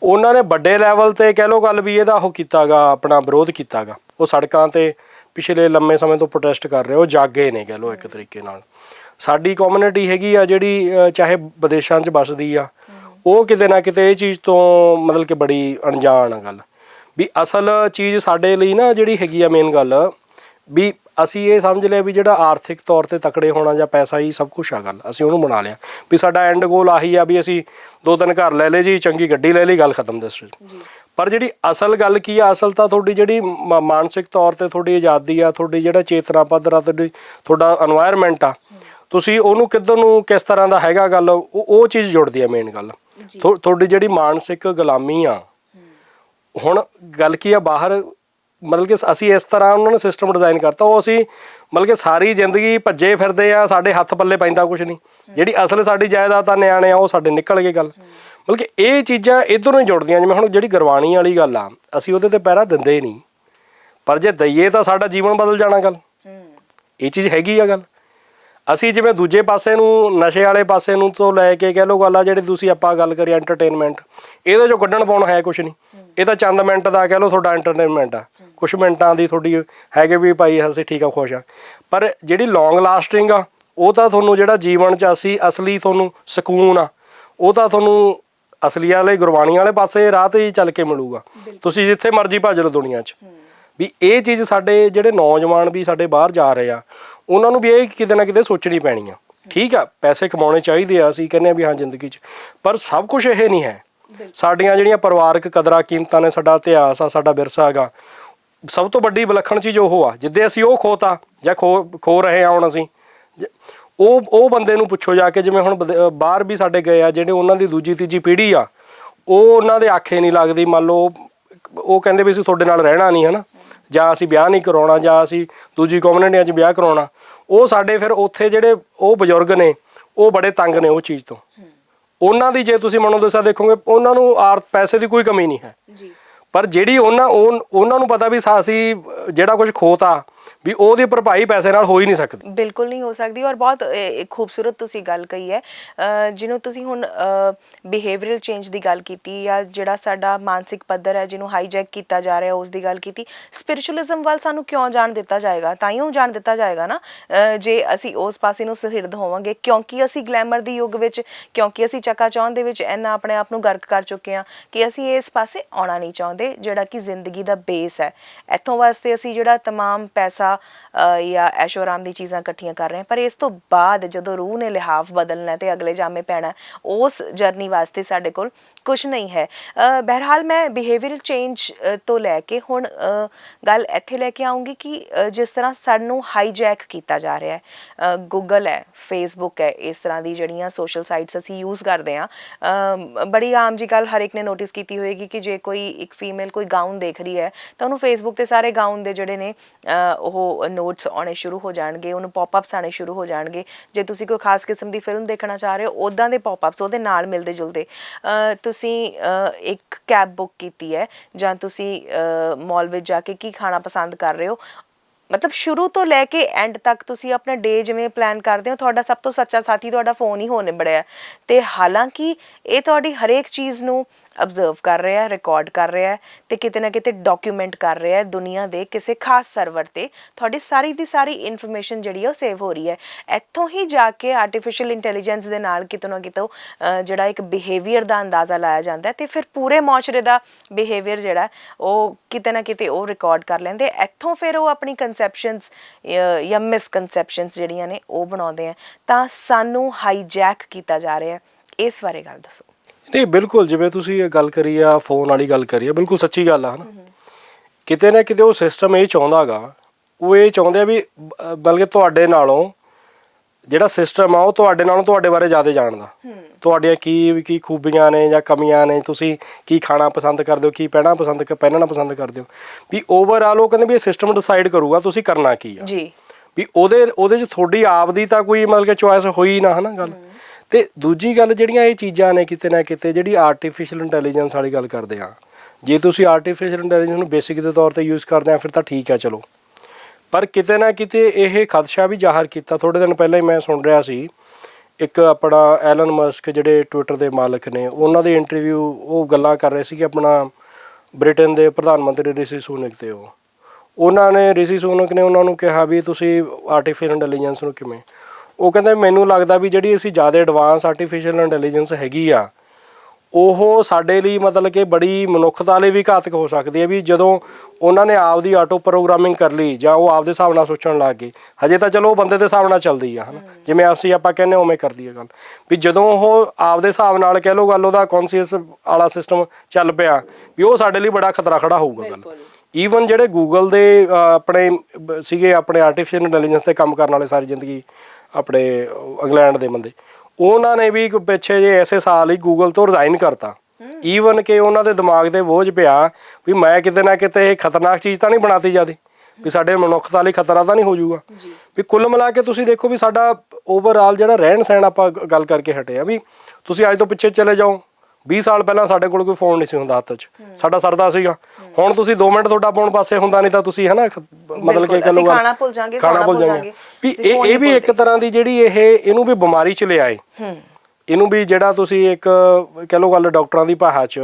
ਉਹਨਾਂ ਨੇ ਵੱਡੇ ਲੈਵਲ ਤੇ ਕਹਿ ਲਓ ਗੱਲ ਵੀ ਇਹਦਾ ਉਹ ਕੀਤਾਗਾ, ਆਪਣਾ ਵਿਰੋਧ ਕੀਤਾਗਾ। ਉਹ ਸੜਕਾਂ ਤੇ ਪਿਛਲੇ ਲੰਮੇ ਸਮੇਂ ਤੋਂ ਪ੍ਰੋਟੈਸਟ ਕਰ ਰਹੇ, ਉਹ ਜਾਗੇ ਨੇ ਕਹਿ ਲਓ ਇੱਕ ਤਰੀਕੇ ਨਾਲ। ਸਾਡੀ ਕਮਿਊਨਿਟੀ ਹੈਗੀ ਆ ਜਿਹੜੀ ਚਾਹੇ ਵਿਦੇਸ਼ਾਂ 'ਚ ਵੱਸਦੀ ਆ, ਉਹ ਕਿਤੇ ਨਾ ਕਿਤੇ ਇਹ ਚੀਜ਼ ਤੋਂ ਮਤਲਬ ਕਿ ਬੜੀ ਅਣਜਾਣ ਆ ਗੱਲ। ਵੀ ਅਸਲ ਚੀਜ਼ ਸਾਡੇ ਲਈ ਨਾ ਜਿਹੜੀ ਹੈਗੀ ਆ ਮੇਨ ਗੱਲ, ਵੀ ਅਸੀਂ ਇਹ ਸਮਝ ਲਿਆ ਵੀ ਜਿਹੜਾ ਆਰਥਿਕ ਤੌਰ ਤੇ ਤਕੜੇ ਹੋਣਾ ਜਾਂ ਪੈਸਾ ਹੀ ਸਭ ਕੁਝ ਆ ਗੱਲ ਅਸੀਂ ਉਹਨੂੰ ਬਣਾ ਲਿਆ। ਵੀ ਸਾਡਾ ਐਂਡ ਗੋਲ ਆਹੀ ਆ ਵੀ ਅਸੀਂ ਦੋ ਤਿੰਨ ਘਰ ਲੈ ਲਏ ਜੀ ਚੰਗੀ ਗੱਡੀ ਲੈ ਲਈ ਗੱਲ ਖਤਮ ਦੱਸ ਪਰ ਜਿਹੜੀ ਅਸਲ ਗੱਲ ਕੀ ਆ ਅਸਲ ਤਾਂ ਤੁਹਾਡੀ ਜਿਹੜੀ ਮਾਨਸਿਕ ਤੌਰ ਤੇ ਤੁਹਾਡੀ ਆਜ਼ਾਦੀ ਆ ਤੁਹਾਡੀ ਜਿਹੜਾ ਚੇਤਨਾ ਪੱਧਰ ਆ ਤੁਹਾਡੀ ਤੁਹਾਡਾ এনवायरमेंਟ ਆ ਤੁਸੀਂ ਉਹਨੂੰ ਕਿੱਧਰ ਨੂੰ ਕਿਸ ਤਰ੍ਹਾਂ ਦਾ ਹੈਗਾ ਗੱਲ ਉਹ ਚੀਜ਼ ਜੁੜਦੀ ਆ ਮੇਨ ਗੱਲ। ਤੁਹਾਡੀ ਜਿਹੜੀ ਮਾਨਸਿਕ ਗੁਲਾਮੀ ਆ ਹੁਣ ਗੱਲ ਕੀ ਆ ਬਾਹਰ ਮਤਲਬ ਕਿ ਅਸੀਂ ਇਸ ਤਰ੍ਹਾਂ ਉਹਨਾਂ ਨੇ ਸਿਸਟਮ ਡਿਜ਼ਾਈਨ ਕਰਤਾ, ਉਹ ਅਸੀਂ ਮਤਲਬ ਕਿ ਸਾਰੀ ਜ਼ਿੰਦਗੀ ਭੱਜੇ ਫਿਰਦੇ ਆ, ਸਾਡੇ ਹੱਥ ਪੱਲੇ ਪੈਂਦਾ ਕੁਝ ਨਹੀਂ। ਜਿਹੜੀ ਅਸਲ ਸਾਡੀ ਜਾਇਦਾਦ ਆ ਨਿਆਣੇ ਆ, ਉਹ ਸਾਡੇ ਨਿਕਲ ਗਏ ਗੱਲ। ਮਤਲਬ ਕਿ ਇਹ ਚੀਜ਼ਾਂ ਇਧਰੋਂ ਹੀ ਜੁੜਦੀਆਂ, ਜਿਵੇਂ ਹੁਣ ਜਿਹੜੀ ਗੁਰਬਾਣੀ ਵਾਲੀ ਗੱਲ ਆ, ਅਸੀਂ ਉਹਦੇ ਤੇ ਪਹਿਰਾ ਦਿੰਦੇ ਨਹੀਂ। ਪਰ ਜੇ ਦਈਏ ਤਾਂ ਸਾਡਾ ਜੀਵਨ ਬਦਲ ਜਾਣਾ ਗੱਲ। ਇਹ ਚੀਜ਼ ਹੈਗੀ ਆ ਗੱਲ। ਅਸੀਂ ਜਿਵੇਂ ਦੂਜੇ ਪਾਸੇ ਨੂੰ, ਨਸ਼ੇ ਵਾਲੇ ਪਾਸੇ ਨੂੰ ਤੋਂ ਲੈ ਕੇ ਕਹਿ ਲਓ ਗੱਲ ਆ, ਜਿਹੜੀ ਤੁਸੀਂ ਆਪਾਂ ਗੱਲ ਕਰੀ ਐਂਟਰਟੇਨਮੈਂਟ ਇਹਦੇ ਚੋਂ ਕੱਢਣ ਪਾਉਣ ਹੈ ਕੁਝ ਨਹੀਂ। ਇਹ ਤਾਂ ਚੰਦ ਮਿੰਟ ਦਾ ਕਹਿ ਲਓ ਤੁਹਾਡਾ ਐਂਟਰਟੇਨਮੈਂਟ ਆ। ਕੁਝ ਮਿੰਟਾਂ ਦੀ ਤੁਹਾਡੀ ਹੈਗੇ ਵੀ ਭਾਈ ਅਸੀਂ ਠੀਕ ਆ ਖੁਸ਼ ਆ। ਪਰ ਜਿਹੜੀ ਲੌਂਗ ਲਾਸਟਿੰਗ ਆ ਉਹ ਤਾਂ ਤੁਹਾਨੂੰ ਜਿਹੜਾ ਜੀਵਨ ਚ ਅਸੀਂ ਅਸਲੀ ਤੁਹਾਨੂੰ ਸਕੂਨ ਆ ਉਹ ਤਾਂ ਤੁਹਾਨੂੰ ਅਸਲੀ ਵਾਲੇ ਗੁਰਬਾਣੀ ਵਾਲੇ ਪਾਸੇ ਰਾਹ ਤੇ ਹੀ ਚੱਲ ਕੇ ਮਿਲੂਗਾ। ਤੁਸੀਂ ਜਿੱਥੇ ਮਰਜ਼ੀ ਭੱਜ ਲਓ ਦੁਨੀਆ 'ਚ। ਵੀ ਇਹ ਚੀਜ਼ ਸਾਡੇ ਜਿਹੜੇ ਨੌਜਵਾਨ ਵੀ ਸਾਡੇ ਬਾਹਰ ਜਾ ਰਹੇ ਆ ਉਹਨਾਂ ਨੂੰ ਵੀ ਇਹ ਕਿਤੇ ਨਾ ਕਿਤੇ ਸੋਚਣੀ ਪੈਣੀ ਆ। ਠੀਕ ਆ ਪੈਸੇ ਕਮਾਉਣੇ ਚਾਹੀਦੇ ਆ ਅਸੀਂ ਕਹਿੰਦੇ ਆ ਵੀ ਹਾਂ ਜ਼ਿੰਦਗੀ 'ਚ। ਪਰ ਸਭ ਕੁਝ ਇਹ ਨਹੀਂ ਹੈ। ਸਾਡੀਆਂ ਜਿਹੜੀਆਂ ਪਰਿਵਾਰਕ ਕਦਰਾਂ ਕੀਮਤਾਂ ਨੇ ਸਾਡਾ ਇਤਿਹਾਸ ਆ ਸਾਡਾ ਵਿਰਸਾ ਹੈਗਾ ਸਭ ਤੋਂ ਵੱਡੀ ਵਿਲੱਖਣ ਚੀਜ਼ ਉਹ ਆ ਜਿੱਦੇ ਅਸੀਂ ਉਹ ਖੋਤਾ ਜਾਂ ਖੋ ਖੋ ਰਹੇ ਆ ਹੁਣ ਅਸੀਂ। ਉਹ ਉਹ ਬੰਦੇ ਨੂੰ ਪੁੱਛੋ ਜਾ ਕੇ ਜਿਵੇਂ ਹੁਣ ਬਾਹਰ ਵੀ ਸਾਡੇ ਗਏ ਆ ਜਿਹੜੇ ਉਹਨਾਂ ਦੀ ਦੂਜੀ ਤੀਜੀ ਪੀੜ੍ਹੀ ਆ ਉਹ ਉਹਨਾਂ ਦੇ ਆਖੇ ਨਹੀਂ ਲੱਗਦੀ ਮੰਨ ਲਓ ਉਹ ਕਹਿੰਦੇ ਵੀ ਅਸੀਂ ਤੁਹਾਡੇ ਨਾਲ ਰਹਿਣਾ ਨਹੀਂ ਹਨਾ? ਜਾਂ ਅਸੀਂ ਵਿਆਹ ਨਹੀਂ ਕਰਾਉਣਾ ਜਾਂ ਅਸੀਂ ਦੂਜੀ ਕਮਿਊਨਿਟੀਆਂ 'ਚ ਵਿਆਹ ਕਰਾਉਣਾ। ਉਹ ਸਾਡੇ ਫਿਰ ਉੱਥੇ ਜਿਹੜੇ ਉਹ ਬਜ਼ੁਰਗ ਨੇ ਉਹ ਬੜੇ ਤੰਗ ਨੇ ਉਹ ਚੀਜ਼ ਤੋਂ। ਉਹਨਾਂ ਦੀ ਜੇ ਤੁਸੀਂ ਮਨੋ ਦਸ਼ਾ ਦੇਖੋਗੇ ਉਹਨਾਂ ਨੂੰ ਆਰ ਪੈਸੇ ਦੀ ਕੋਈ ਕਮੀ ਨਹੀਂ ਹੈ। ਜੀ। ਪਰ ਜਿਹੜੀ ਉਹਨਾਂ ਉਹ- ਉਹਨਾਂ ਨੂੰ ਪਤਾ ਵੀ ਸਾ- ਅਸੀਂ ਜਿਹੜਾ ਕੁਝ ਖੋਤਾ ਵੀ ਉਹਦੀ ਭਰਪਾਈ ਪੈਸੇ ਨਾਲ ਹੋ ਹੀ ਨਹੀਂ ਸਕਦੀ। ਬਿਲਕੁਲ ਨਹੀਂ ਹੋ ਸਕਦੀ ਔਰ ਬਹੁਤ ਖੂਬਸੂਰਤ ਤੁਸੀਂ ਗੱਲ ਕਹੀ ਹੈ। ਜਿਹਨੂੰ ਤੁਸੀਂ ਹੁਣ ਬਿਹੇਵੀਅਰਲ ਚੇਂਜ ਦੀ ਗੱਲ ਕੀਤੀ ਜਾਂ ਜਿਹੜਾ ਸਾਡਾ ਮਾਨਸਿਕ ਪੱਧਰ ਹੈ, ਜਿਹਨੂੰ ਹਾਈਜੈਕ ਕੀਤਾ ਜਾ ਰਿਹਾ, ਉਸ ਦੀ ਗੱਲ ਕੀਤੀ ਸਪਿਰਚੁਅਲਿਜ਼ਮ ਵੱਲ ਸਾਨੂੰ ਕਿਉਂ ਜਾਣ ਦਿੱਤਾ ਜਾਏਗਾ? ਤਾਂ ਹੀ ਉਹ ਜਾਣ ਦਿੱਤਾ ਜਾਏਗਾ ਨਾ। ਜੇ ਅਸੀਂ ਉਸ ਪਾਸੇ ਨੂੰ ਸਹਿਰਦ ਹੋਵਾਂਗੇ, ਕਿਉਂਕਿ ਅਸੀਂ ਗਲੈਮਰ ਦੀ ਯੁੱਗ ਵਿੱਚ, ਕਿਉਂਕਿ ਅਸੀਂ ਚਕਾਚੌਂਧ ਦੇ ਵਿੱਚ ਇੰਨਾ ਆਪਣੇ ਆਪ ਨੂੰ ਗਰਕ ਕਰ ਚੁੱਕੇ ਹਾਂ ਕਿ ਅਸੀਂ ਇਸ ਪਾਸੇ ਆਉਣਾ ਨਹੀਂ ਚਾਹੁੰਦੇ, ਜਿਹੜਾ ਕਿ ਜ਼ਿੰਦਗੀ ਦਾ ਬੇਸ ਹੈ। ਇੱਥੋਂ ਵਾਸਤੇ ਅਸੀਂ ਜਿਹੜਾ ਤਮਾਮ ਪੈਸਾ ਅ, ਜਾਂ ਐਸ਼ੋ ਦੀ ਚੀਜ਼ਾਂ ਇਕੱਠੀਆਂ ਕਰ ਰਹੇ ਹਾਂ। ਪਰ ਇਸ ਤੋਂ ਬਾਅਦ ਜਦੋਂ ਰੂਹ ਨੇ ਲਿਹਾਫ ਬਦਲਣਾ ਤੇ ਅਗਲੇ ਜਾਮੇ ਪੈਣਾ ਉਸ ਜਰਨੀ ਵਾਸਤੇ ਸਾਡੇ ਕੋਲ ਕੁਝ ਨਹੀਂ ਹੈ। ਅ, ਮੈਂ ਬਿਹੇਵੀਅਰਲ ਚੇਂਜ ਤੋਂ ਲੈ ਕੇ ਹੁਣ ਗੱਲ ਇੱਥੇ ਲੈ ਕੇ ਆਉਂਗੀ ਕਿ ਜਿਸ ਤਰ੍ਹਾਂ ਸਾਨੂੰ ਹਾਈਜੈਕ ਕੀਤਾ ਜਾ ਰਿਹਾ ਹੈ। ਗੂਗਲ ਹੈ ਫੇਸਬੁੱਕ ਹੈ ਇਸ ਤਰ੍ਹਾਂ ਦੀ ਜਿਹੜੀਆਂ ਸੋਸ਼ਲ ਸਾਈਟਸ ਅਸੀਂ ਯੂਜ਼ ਕਰਦੇ ਹਾਂ। ਬੜੀ ਆਮ ਜੀ ਗੱਲ ਹਰ ਇੱਕ ਨੇ ਨੋਟਿਸ ਕੀਤੀ ਹੋਏਗੀ ਕਿ ਜੇ ਕੋਈ ਇੱਕ ਫੀਮੇਲ ਕੋਈ ਗਾਊਨ ਦੇਖ ਰਹੀ ਹੈ ਤਾਂ ਉਹਨੂੰ ਫੇਸਬੁੱਕ ਤੇ ਸਾਰੇ ਗਾਊਨ ਦੇ ਜਿਹੜੇ ਨੇ ਉਹ ਉਹ ਨੋਟਸ ਆਉਣੇ ਸ਼ੁਰੂ ਹੋ ਜਾਣਗੇ, ਉਹਨੂੰ ਪੌਪਅਪਸ ਆਣੇ ਸ਼ੁਰੂ ਹੋ ਜਾਣਗੇ। ਜੇ ਤੁਸੀਂ ਕੋਈ ਖਾਸ ਕਿਸਮ ਦੀ ਫਿਲਮ ਦੇਖਣਾ ਚਾਹ ਰਹੇ ਹੋ ਉਦਾਂ ਦੇ ਪੌਪਅਪਸ ਉਹਦੇ ਨਾਲ ਮਿਲਦੇ ਜੁਲਦੇ। ਤੁਸੀਂ ਇੱਕ ਕੈਬ ਬੁੱਕ ਕੀਤੀ ਹੈ, ਜਾਂ ਤੁਸੀਂ ਮਾਲ ਵਿੱਚ ਜਾ ਕੇ ਕੀ ਖਾਣਾ ਪਸੰਦ ਕਰ ਰਹੇ ਹੋ ਮਤਲਬ ਸ਼ੁਰੂ ਤੋਂ ਲੈ ਕੇ ਐਂਡ ਤੱਕ ਤੁਸੀਂ ਆਪਣਾ ਡੇ ਜਿਵੇਂ ਪਲਾਨ ਕਰਦੇ ਹੋ, ਤੁਹਾਡਾ ਸਭ ਤੋਂ ਸੱਚਾ ਸਾਥੀ ਤੁਹਾਡਾ ਫੋਨ ਹੀ ਹੋਣੇ ਬੜਿਆ ਤੇ ਹਾਲਾਂਕਿ ਇਹ ਤੁਹਾਡੀ ਹਰੇਕ ਚੀਜ਼ ਨੂੰ ਅਬਜ਼ਰਵ ਕਰ ਰਿਹਾ ਹੈ ਰਿਕਾਰਡ ਕਰ ਰਿਹਾ ਹੈ ਤੇ ਕਿਤੇ ਨਾ ਕਿਤੇ ਡਾਕੂਮੈਂਟ ਕਰ ਰਿਹਾ ਹੈ ਦੁਨੀਆ ਦੇ ਕਿਸੇ ਖਾਸ ਸਰਵਰ ਤੇ। ਤੁਹਾਡੀ ਸਾਰੀ ਦੀ ਸਾਰੀ ਇਨਫੋਰਮੇਸ਼ਨ ਜਿਹੜੀ ਹੈ ਉਹ ਸੇਵ ਹੋ ਰਹੀ ਹੈ। ਇੱਥੋਂ ਹੀ ਜਾ ਕੇ ਆਰਟੀਫੀਸ਼ੀਅਲ ਇੰਟੈਲੀਜੈਂਸ ਦੇ ਨਾਲ ਕਿਤੇ ਨਾ ਕਿਤੇ ਜਿਹੜਾ ਇੱਕ ਬਿਹੇਵੀਅਰ ਦਾ ਅੰਦਾਜ਼ਾ ਲਾਇਆ ਜਾਂਦਾ ਹੈ ਤੇ ਫਿਰ ਪੂਰੇ ਮੁਆਸ਼ਰੇ ਦਾ ਬਿਹੇਵੀਅਰ ਜਿਹੜਾ ਉਹ ਕਿਤੇ ਨਾ ਕਿਤੇ ਉਹ ਰਿਕਾਰਡ ਕਰ ਲੈਂਦੇ। ਇੱਥੋਂ ਫਿਰ ਉਹ ਆਪਣੀ ਕਨਸੈਪਸ਼ਨਸ ਜਾਂ ਮਿਸਕਨਸੈਪਸ਼ਨਸ ਜਿਹੜੀਆਂ ਨੇ ਉਹ ਬਣਾਉਂਦੇ ਆ। ਤਾਂ ਸਾਨੂੰ ਹਾਈਜੈਕ ਕੀਤਾ ਜਾ ਰਿਹਾ ਹੈ। ਇਸ ਬਾਰੇ ਗੱਲ ਦੱਸੋ। ਨਹੀਂ ਬਿਲਕੁਲ ਜਿਵੇਂ ਤੁਸੀਂ ਇਹ ਗੱਲ ਕਰੀ ਆ ਫੋਨ ਵਾਲੀ ਗੱਲ ਕਰੀ ਆ ਬਿਲਕੁਲ ਸੱਚੀ ਗੱਲ ਆ ਹਨਾ? ਕਿਤੇ ਨਾ ਕਿਤੇ ਉਹ ਸਿਸਟਮ ਇਹ ਚਾਹੁੰਦਾਗਾ ਉਹ ਇਹ ਚਾਹੁੰਦੇ ਆ ਵੀ ਬਲਕਿ ਤੁਹਾਡੇ ਨਾਲੋਂ ਜਿਹੜਾ ਸਿਸਟਮ ਆ ਉਹ ਤੁਹਾਡੇ ਨਾਲੋਂ ਤੁਹਾਡੇ ਬਾਰੇ ਜ਼ਿਆਦਾ ਜਾਣਦਾ। ਤੁਹਾਡੀਆਂ ਕੀ ਕੀ ਖੂਬੀਆਂ ਨੇ ਜਾਂ ਕਮੀਆਂ ਨੇ? ਤੁਸੀਂ ਕੀ ਖਾਣਾ ਪਸੰਦ ਕਰਦੇ ਹੋ ਕੀ ਪਹਿਨਣਾ ਪਸੰਦ ਕ- ਪਹਿਨਣਾ ਪਸੰਦ ਕਰਦੇ ਹੋ? ਵੀ ਓਵਰਆਲ ਉਹ ਕਹਿੰਦੇ ਵੀ ਇਹ ਸਿਸਟਮ ਡਿਸਾਈਡ ਕਰੂਗਾ ਤੁਸੀਂ ਕਰਨਾ ਕੀ ਆ? ਜੀ। ਵੀ ਉਹਦੇ ਉਹਦੇ 'ਚ ਤੁਹਾਡੀ ਆਪ ਦੀ ਤਾਂ ਕੋਈ ਮਤਲਬ ਕਿ ਚੁਆਇਸ ਹੋਈ ਨਾ ਹਨਾ ਗੱਲ? ਤੇ ਦੂਜੀ ਗੱਲ ਜਿਹੜੀਆਂ ਇਹ ਚੀਜ਼ਾਂ ਨੇ ਕਿਤੇ ਨਾ ਕਿਤੇ ਜਿਹੜੀ ਆਰਟੀਫੀਸ਼ੀਅਲ ਇੰਟੈਲੀਜੈਂਸ ਵਾਲੀ ਗੱਲ ਕਰਦੇ ਆ। ਜੇ ਤੁਸੀਂ ਆਰਟੀਫੀਸ਼ੀਅਲ ਇੰਟੈਲੀਜੈਂਸ ਨੂੰ ਬੇਸਿਕ ਦੇ ਤੌਰ ਤੇ ਯੂਜ਼ ਕਰਦੇ ਆ ਫਿਰ ਤਾਂ ਠੀਕ ਆ ਚਲੋ। ਪਰ ਕਿਤੇ ਨਾ ਕਿਤੇ ਇਹ ਖਦਸ਼ਾ ਵੀ ਜ਼ਾਹਰ ਕੀਤਾ ਥੋੜੇ ਦਿਨ ਪਹਿਲਾਂ ਹੀ ਮੈਂ ਸੁਣ ਰਿਹਾ ਸੀ ਇੱਕ ਆਪਣਾ ਐਲਨ ਮਸਕ ਜਿਹੜੇ ਟਵਿੱਟਰ ਦੇ ਮਾਲਕ ਨੇ, ਉਹਨਾਂ ਦੇ ਇੰਟਰਵਿਊ ਉਹ ਗੱਲਾਂ ਕਰ ਰਹੇ ਸੀ ਕਿ ਆਪਣਾ ਬ੍ਰਿਟਨ ਦੇ ਪ੍ਰਧਾਨ ਮੰਤਰੀ ਰਿਸ਼ੀ ਸੁਨਕ ਤੇ ਉਹ। ਉਹਨਾਂ ਨੇ, ਰਿਸ਼ੀ ਸੁਨਕ ਨੇ ਉਹਨਾਂ ਨੂੰ ਕਿਹਾ ਵੀ ਤੁਸੀਂ ਆਰਟੀਫੀਸ਼ੀਅਲ ਇੰਟੈਲੀਜੈਂਸ ਨੂੰ ਕਿਵੇਂ? ਉਹ ਕਹਿੰਦੇ, ਮੈਨੂੰ ਲੱਗਦਾ ਵੀ ਜਿਹੜੀ ਅਸੀਂ ਜ਼ਿਆਦਾ ਐਡਵਾਂਸ ਆਰਟੀਫੀਸ਼ੀਅਲ ਇੰਟੈਲੀਜੈਂਸ ਹੈਗੀ ਆ ਉਹ ਸਾਡੇ ਲਈ ਮਤਲਬ ਕਿ ਬੜੀ ਮਨੁੱਖਤਾ ਲਈ ਵੀ ਘਾਤਕ ਹੋ ਸਕਦੀ ਹੈ ਵੀ ਜਦੋਂ ਉਹਨਾਂ ਨੇ ਆਪਦੀ ਆਟੋ ਪ੍ਰੋਗਰਾਮਿੰਗ ਕਰ ਲਈ ਜਾਂ ਉਹ ਆਪਦੇ ਹਿਸਾਬ ਨਾਲ ਸੋਚਣ ਲੱਗ ਗਏ। ਹਜੇ ਤਾਂ ਚਲੋ ਉਹ ਬੰਦੇ ਦੇ ਹਿਸਾਬ ਨਾਲ ਚੱਲਦੀ ਆ ਹਨਾ? ਜਿਵੇਂ ਅਸੀਂ ਆਪਾਂ ਕਹਿੰਦੇ ਉਵੇਂ ਕਰਦੀ ਆ ਗੱਲ। ਵੀ ਜਦੋਂ ਉਹ ਆਪਦੇ ਹਿਸਾਬ ਨਾਲ ਕਹਿ ਲਓ ਗੱਲ ਉਹਦਾ ਕੌਨਸ਼ੀਅਸ ਵਾਲਾ ਸਿਸਟਮ ਚੱਲ ਪਿਆ ਵੀ ਉਹ ਸਾਡੇ ਲਈ ਬੜਾ ਖਤਰਾ ਖੜਾ ਹੋਊਗਾ ਗੱਲ। ਈਵਨ ਜਿਹੜੇ ਗੂਗਲ ਦੇ ਆਪਣੇ ਸੀਗੇ ਆਪਣੇ ਆਰਟੀਫੀਸ਼ੀਅਲ ਇੰਟੈਲੀਜੈਂਸ ਤੇ ਕੰਮ ਕਰਨ ਵਾਲੇ ਸਾਰੀ ਜ਼ਿੰਦਗੀ ਆਪਣੇ ਇੰਗਲੈਂਡ ਦੇ ਬੰਦੇ। ਉਹਨਾਂ ਨੇ ਵੀ ਪਿੱਛੇ ਜੇ ਐਸੇ ਸਾਲ ਹੀ ਗੂਗਲ ਤੋਂ ਰਿਜ਼ਾਈਨ ਕਰਤਾ। ਈਵਨ ਕਿ ਉਹਨਾਂ ਦੇ ਦਿਮਾਗ ਤੇ ਬੋਝ ਪਿਆ ਵੀ ਮੈਂ ਕਿਤੇ ਨਾ ਕਿਤੇ ਇਹ ਖਤਰਨਾਕ ਚੀਜ਼ ਤਾਂ ਨਹੀਂ ਬਣਾਤੀ ਜਾਦੀ ਵੀ ਸਾਡੇ ਮਨੁੱਖਤਾ ਲਈ ਖਤਰਾ ਤਾਂ ਨਹੀਂ ਹੋ ਜਾਊਗਾ ਵੀ ਕੁੱਲ ਮਿਲਾ ਕੇ ਤੁਸੀਂ ਦੇਖੋ ਵੀ ਸਾਡਾ ਓਵਰਆਲ ਜਿਹੜਾ ਰਹਿਣ ਸਹਿਣ ਆਪਾਂ ਗੱਲ ਕਰਕੇ ਹਟੇ ਆ ਵੀ ਤੁਸੀਂ ਅੱਜ ਤੋਂ ਪਿੱਛੇ ਚਲੇ ਜਾਓ। 20 ਸਾਲ ਪਹਿਲਾਂ ਸਾਡੇ ਕੋਲ ਕੋਈ ਫੋਨ ਨਹੀਂ ਸੀ ਹੁੰਦਾ ਹੱਥ 'ਚ। ਸਾਡਾ ਸਰਦਾ ਸੀਗਾ। ਹੁਣ ਤੁਸੀਂ 2 ਮਿੰਟ ਤੁਹਾਡਾ ਫੋਨ ਪਾਸੇ ਹੁੰਦਾ ਨਹੀਂ ਤਾਂ ਤੁਸੀਂ ਹਨਾ ਮਤਲਬ ਕਿ ਗੱਲ ਖਾਣਾ ਭੁੱਲ ਜਾਾਂਗੇ, ਖਾਣਾ ਭੁੱਲ ਜਾਾਂਗੇ। ਵੀ ਇਹ ਇਹ ਵੀ ਇੱਕ ਤਰ੍ਹਾਂ ਦੀ ਜਿਹੜੀ ਇਹ ਇਹਨੂੰ ਵੀ ਬਿਮਾਰੀ ਚ ਲਿਆਏ। ਹੂੰ। ਇਹਨੂੰ ਵੀ ਜਿਹੜਾ ਤੁਸੀਂ ਇੱਕ ਕਹ ਲਓ ਗੱਲ ਡਾਕਟਰਾਂ ਦੀ ਭਾਸ਼ਾ 'ਚ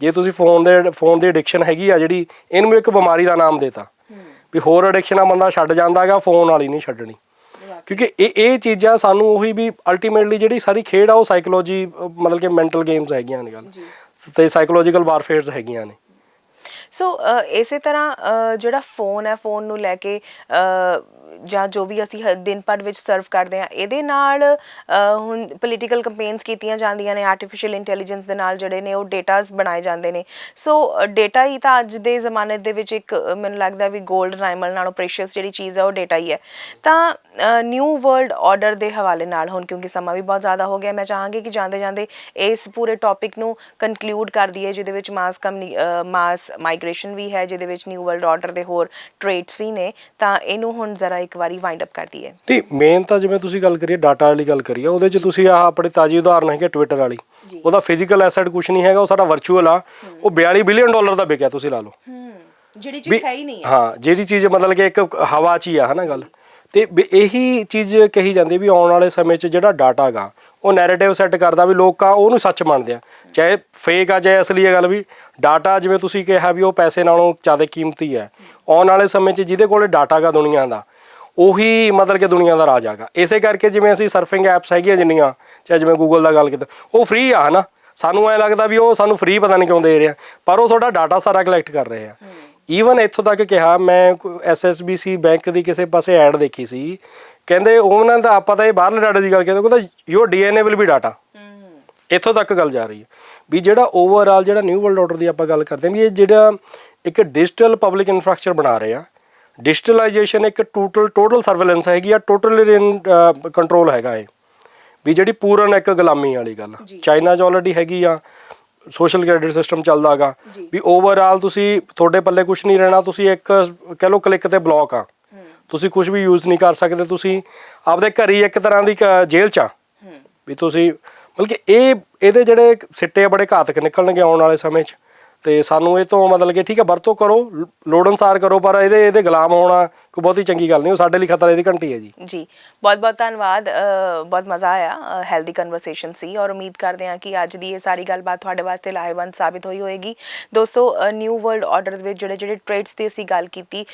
ਜੇ ਤੁਸੀਂ ਫੋਨ ਦੇ ਫੋਨ ਦੀ ਐਡਿਕਸ਼ਨ ਹੈਗੀ ਆ ਜਿਹੜੀ ਇਹਨੂੰ ਇੱਕ ਬਿਮਾਰੀ ਦਾ ਨਾਮ ਦੇਤਾ। ਵੀ ਹੋਰ ਐਡਿਕਸ਼ਨਾਂ ਬੰਦਾ ਛੱਡ ਜਾਂਦਾਗਾ ਫੋਨ ਵਾਲੀ ਨਹੀਂ ਛੱਡਣੀ। ਕਿਉਂਕਿ ਇਹ ਇਹ ਚੀਜ਼ਾਂ ਸਾਨੂੰ ਉਹੀ ਵੀ ਅਲਟੀਮੇਟਲੀ ਜਿਹੜੀ ਸਾਰੀ ਖੇਡ ਆ ਉਹ ਸਾਈਕੋਲੋਜੀ ਮਤਲਬ ਕਿ ਮੈਂਟਲ ਗੇਮਸ ਹੈਗੀਆਂ ਨੇ ਗੱਲ। ਤੇ ਸਾਈਕੋਲੋਜੀਕਲ ਵਾਰਫੇਅਰਸ ਹੈਗੀਆਂ ਨੇ। ਸੋ ਇਸੇ ਤਰ੍ਹਾਂ ਜਿਹੜਾ ਫੋਨ ਹੈ ਫੋਨ ਨੂੰ ਲੈ ਕੇ ਜਾਂ ਜੋ ਵੀ ਅਸੀਂ ਹ- ਦਿਨ ਭਰ ਵਿੱਚ ਸਰਵ ਕਰਦੇ ਆ ਇਹਦੇ ਨਾਲ ਹੁਣ ਪੋਲੀਟੀਕਲ ਕੈਂਪੇਨਸ ਕੀਤੀਆਂ ਜਾਂਦੀਆਂ ਨੇ ਆਰਟੀਫੀਸ਼ੀਅਲ ਇੰਟੈਲੀਜੈਂਸ ਦੇ ਨਾਲ ਜਿਹੜੇ ਨੇ ਉਹ ਡੇਟਾਸ ਬਣਾਏ ਜਾਂਦੇ ਨੇ। ਸੋ ਡੇਟਾ ਹੀ ਤਾਂ ਅੱਜ ਦੇ ਜ਼ਮਾਨੇ ਦੇ ਵਿੱਚ ਇੱਕ ਮੈਨੂੰ ਲੱਗਦਾ ਵੀ 골ਡ ਰਾਈਮਲ ਨਾਲੋਂ ਪ੍ਰੈਸ਼ੀਅਸ ਜਿਹੜੀ ਚੀਜ਼ ਹੈ ਉਹ ਡੇਟਾ ਹੀ ਹੈ। ਤਾਂ ਨਿਊ ਵਰਲਡ ਆਰਡਰ ਦੇ ਹਵਾਲੇ ਨਾਲ ਹੁਣ, ਕਿਉਂਕਿ ਸਮਾਂ ਵੀ ਬਹੁਤ ਜ਼ਿਆਦਾ ਹੋ ਗਿਆ, ਮੈਂ ਚਾਹਾਂਗੀ ਕਿ ਜਾਂਦੇ ਜਾਂਦੇ ਇਸ ਪੂਰੇ ਟੌਪਿਕ ਨੂੰ ਕਨਕਲੂਡ ਕਰ ਦਈਏ, ਜਿਹਦੇ ਵਿੱਚ ਮਾਸ ਕਮਨੀ ਮਾਸ ਮਾਈਗ੍ਰੇਸ਼ਨ ਵੀ ਹੈ, ਜਿਹਦੇ ਵਿੱਚ ਨਿਊ ਵਰਲਡ ਆਰਡਰ ਦੇ ਹੋਰ ਟ੍ਰੇਟਸ ਵੀ ਨੇ। ਤਾਂ ਇਹਨੂੰ ਹੁਣ ਜ਼ਰਾ ਇੱਕ ਵਾਰੀ ਵਾਈਂਡ ਅਪ ਕਰ ਦਈਏ ਨਹੀਂ ਮੇਨ ਤਾਂ ਜਿਵੇਂ ਤੁਸੀਂ ਗੱਲ ਕਰੀਏ ਡਾਟਾ ਵਾਲੀ ਗੱਲ ਕਰੀਏ ਉਹਦੇ 'ਚ ਤੁਸੀਂ ਆਹ ਆਪਣੀ ਤਾਜੀ ਉਦਾਹਰਨ ਹੈਗੀ ਟਵਿੱਟਰ ਵਾਲੀ। ਉਹਦਾ ਫਿਜ਼ੀਕਲ ਐਸੈਟ ਕੁਝ ਨਹੀਂ ਹੈਗਾ ਉਹ ਸਾਡਾ ਵਰਚੁਅਲ ਆ। ਉਹ 42 ਬਿਲੀਅਨ ਡਾਲਰ ਦਾ ਵਿਕਿਆ ਤੁਸੀਂ ਲਾ ਲਓ। ਜਿਹੜੀ ਚੀਜ਼ ਹੈ ਹੀ ਨਹੀਂ ਹੈ। ਹਾਂ ਜਿਹੜੀ ਚੀਜ਼ ਮਤਲਬ ਕਿ ਇੱਕ ਹਵਾ 'ਚ ਹੀ ਆ ਹਨਾ ਗੱਲ? ਤੇ ਇਹੀ ਚੀਜ਼ ਕਹੀ ਜਾਂਦੀ ਵੀ ਆਉਣ ਵਾਲੇ ਸਮੇਂ 'ਚ ਜਿਹੜਾ ਡਾਟਾ ਗਾ ਉਹ ਨੈਰੇਟਿਵ ਸੈੱਟ ਕਰਦਾ ਵੀ ਲੋਕਾਂ ਉਹਨੂੰ ਸੱਚ ਮੰਨਦੇ ਆ। ਚਾਹੇ ਫੇਕ ਆ ਚਾਹੇ ਅਸਲੀ ਹੈ ਗੱਲ ਵੀ ਡਾਟਾ ਜਿਵੇਂ ਤੁਸੀਂ ਕਿਹਾ ਵੀ ਉਹ ਪੈਸੇ ਨਾਲੋਂ ਜ਼ਿਆਦਾ ਕੀਮਤੀ ਹੈ। ਆਉਣ ਵਾਲੇ ਸਮੇਂ 'ਚ ਜਿਹਦੇ ਕੋਲੇ ਡਾਟਾ ਗਾ ਦੁਨੀਆ ਦਾ ਉਹੀ ਮਤਲਬ ਕਿ ਦੁਨੀਆ ਦਾ ਰਾਜ ਆਗਾ ਇਸੇ ਕਰਕੇ ਜਿਵੇਂ ਅਸੀਂ ਸਰਫਿੰਗ ਐਪਸ ਹੈਗੀਆਂ ਜਿੰਨੀਆਂ ਚਾਹੇ ਜਿਵੇਂ ਗੂਗਲ ਦਾ ਗੱਲ ਕੀਤਾ ਉਹ ਫ੍ਰੀ ਆ ਹਨਾ? ਸਾਨੂੰ ਐ ਲੱਗਦਾ ਵੀ ਉਹ ਸਾਨੂੰ ਫ੍ਰੀ ਪਤਾ ਨਹੀਂ ਕਿਉਂ ਦੇ ਰਿਹਾ ਪਰ ਉਹ ਤੁਹਾਡਾ ਡਾਟਾ ਸਾਰਾ ਕਲੈਕਟ ਕਰ ਰਹੇ ਆ। ਈਵਨ ਇੱਥੋਂ ਤੱਕ ਕਿਹਾ ਮੈਂ ਐਸਐਸਬੀਸੀ ਬੈਂਕ ਦੀ ਕਿਸੇ ਪਾਸੇ ਐਡ ਦੇਖੀ ਸੀ। ਕਹਿੰਦੇ ਉਹਨਾਂ ਦਾ ਆਪਾਂ ਤਾਂ ਇਹ ਬਾਹਰਲੇ ਡਾਟਾ ਦੀ ਗੱਲ ਕਰਦੇ ਕਹਿੰਦਾ your DNA will be data ਇੱਥੋਂ ਤੱਕ ਗੱਲ ਜਾ ਰਹੀ ਹੈ ਵੀ ਜਿਹੜਾ ਓਵਰਆਲ ਜਿਹੜਾ ਨਿਊ ਵਰਲਡ ਆਰਡਰ ਦੀ ਆਪਾਂ ਗੱਲ ਕਰਦੇ ਹਾਂ ਵੀ ਇਹ ਜਿਹੜਾ ਇੱਕ ਡਿਜੀਟਲ ਪਬਲਿਕ ਇਨਫਰਾਸਟ੍ਰਕਚਰ ਬਣਾ ਰਹੇ ਆ ਡਿਜੀਟਲਾਈਜੇਸ਼ਨ ਇੱਕ ਟੋਟਲ ਟੋਟਲ ਸਰਵੇਲੈਂਸ ਹੈਗੀ ਆ ਟੋਟਲ ਕੰਟਰੋਲ ਹੈਗਾ ਇਹ। ਵੀ ਜਿਹੜੀ ਪੂਰਨ ਇੱਕ ਗੁਲਾਮੀ ਵਾਲੀ ਗੱਲ ਚਾਈਨਾ 'ਚ ਆਲਰੇਡੀ ਹੈਗੀ ਆ ਸੋਸ਼ਲ ਕ੍ਰੈਡਿਟ ਸਿਸਟਮ ਚੱਲਦਾਗਾ ਵੀ ਓਵਰਆਲ ਤੁਸੀਂ ਤੁਹਾਡੇ ਪੱਲੇ ਕੁਝ ਨਹੀਂ ਰਹਿਣਾ ਤੁਸੀਂ ਇੱਕ ਕਹ ਲਓ ਕਲਿੱਕ ਤੇ ਬਲੌਕ ਆ। ਤੁਸੀਂ ਕੁਝ ਵੀ ਯੂਜ਼ ਨਹੀਂ ਕਰ ਸਕਦੇ ਤੁਸੀਂ ਆਪਦੇ ਘਰ ਹੀ ਇੱਕ ਤਰ੍ਹਾਂ ਦੀ ਜੇਲ੍ਹ 'ਚ ਆ। ਵੀ ਤੁਸੀਂ ਮਤਲਬ ਕਿ ਇਹ ਇਹਦੇ ਜਿਹੜੇ ਸਿੱਟੇ ਆ ਬੜੇ ਘਾਤਕ ਨਿਕਲਣਗੇ ਆਉਣ ਵਾਲੇ ਸਮੇਂ 'ਚ। ਤੇ ਸਾਨੂੰ ਇਹ ਤੋਂ ਮਤਲਬ ਕਿ ਠੀਕ ਹੈ, ਵਰਤੋਂ ਕਰੋ, ਲੋੜ ਅਨੁਸਾਰ ਕਰੋ, ਪਰ ਇਹਦੇ ਇਹਦੇ ਗੁਲਾਮ ਹੋਣਾ ਕੋਈ ਬਹੁਤੀ ਚੰਗੀ ਗੱਲ ਨਹੀਂ, ਉਹ ਸਾਡੇ ਲਈ ਖਤਰਾ ਇਹਦੀ ਘੰਟੀ ਹੈ ਜੀ। ਜੀ ਬਹੁਤ ਬਹੁਤ ਧੰਨਵਾਦ ਬਹੁਤ ਮਜ਼ਾ ਆਇਆ ਹੈਲਦੀ ਕਨਵਰਸੇਸ਼ਨ ਸੀ ਔਰ ਉਮੀਦ ਕਰਦੇ ਹਾਂ ਕਿ ਅੱਜ ਦੀ ਇਹ ਸਾਰੀ ਗੱਲਬਾਤ ਤੁਹਾਡੇ ਵਾਸਤੇ ਲਾਹੇਵੰਦ ਸਾਬਿਤ ਹੋਈ ਹੋਏਗੀ। ਦੋਸਤੋ ਨਿਊ ਵਰਲਡ ਆਰਡਰ ਦੇ ਵਿੱਚ ਜਿਹੜੇ ਜਿਹੜੇ ਟ੍ਰੇਡਸ ਦੀ ਅਸੀਂ ਗੱਲ ਕੀਤੀ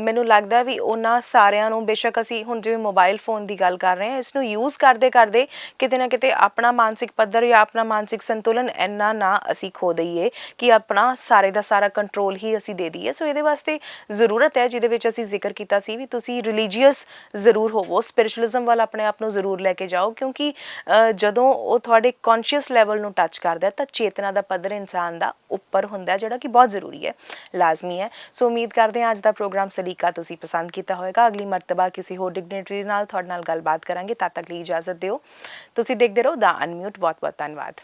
ਮੈਨੂੰ ਲੱਗਦਾ ਵੀ ਉਹਨਾਂ ਸਾਰਿਆਂ ਨੂੰ ਬੇਸ਼ੱਕ ਅਸੀਂ ਹੁਣ ਜਿਵੇਂ ਮੋਬਾਈਲ ਫੋਨ ਦੀ ਗੱਲ ਕਰ ਰਹੇ ਹਾਂ, ਇਸ ਨੂੰ ਯੂਜ਼ ਕਰਦੇ ਕਰਦੇ ਕਿਤੇ ਨਾ ਕਿਤੇ ਆਪਣਾ ਮਾਨਸਿਕ ਪੱਧਰ ਜਾਂ ਆਪਣਾ ਮਾਨਸਿਕ ਸੰਤੁਲਨ ਇੰਨਾ ਨਾ ਅਸੀਂ ਖੋ ਦਈਏ ਕਿ ਆਪ ਆਪਣਾ ਸਾਰੇ ਦਾ ਸਾਰਾ ਕੰਟਰੋਲ ਹੀ ਅਸੀਂ ਦੇ ਦਈਏ। ਸੋ ਇਹਦੇ ਵਾਸਤੇ ਜ਼ਰੂਰਤ ਹੈ, ਜਿਹਦੇ ਵਿੱਚ ਅਸੀਂ ਜ਼ਿਕਰ ਕੀਤਾ ਸੀ ਵੀ ਤੁਸੀਂ ਰਿਲੀਜੀਅਸ ਜ਼ਰੂਰ ਹੋਵੋ। ਸਪਿਰਚੁਅਲਿਜ਼ਮ ਵੱਲ ਆਪਣੇ ਆਪ ਨੂੰ ਜ਼ਰੂਰ ਲੈ ਕੇ ਜਾਓ, ਕਿਉਂਕਿ ਜਦੋਂ ਉਹ ਤੁਹਾਡੇ ਕੌਨਸ਼ੀਅਸ ਲੈਵਲ ਨੂੰ ਟੱਚ ਕਰਦਾ ਤਾਂ ਚੇਤਨਾ ਦਾ ਪੱਧਰ ਇਨਸਾਨ ਦਾ ਉੱਪਰ ਹੁੰਦਾ ਜਿਹੜਾ ਕਿ ਬਹੁਤ ਜ਼ਰੂਰੀ ਹੈ, ਲਾਜ਼ਮੀ ਹੈ। ਸੋ ਉਮੀਦ ਕਰਦੇ ਹਾਂ ਅੱਜ ਦਾ ਪ੍ਰੋਗਰਾਮ ਸਲੀਕਾ ਤੁਸੀਂ ਪਸੰਦ ਕੀਤਾ ਹੋਵੇਗਾ। ਅਗਲੀ ਮਰਤਬਾ ਕਿਸੇ ਹੋਰ ਡਿਗਨਿਟਰੀ ਨਾਲ ਤੁਹਾਡੇ ਨਾਲ ਗੱਲਬਾਤ ਕਰਾਂਗੇ, ਤਦ ਤੱਕ ਲਈ ਇਜਾਜ਼ਤ ਦਿਓ। ਤੁਸੀਂ ਦੇਖਦੇ ਰਹੋ, ਦਾ ਅਨਮਿਊਟ ਬਹੁਤ ਬਹੁਤ ਧੰਨਵਾਦ।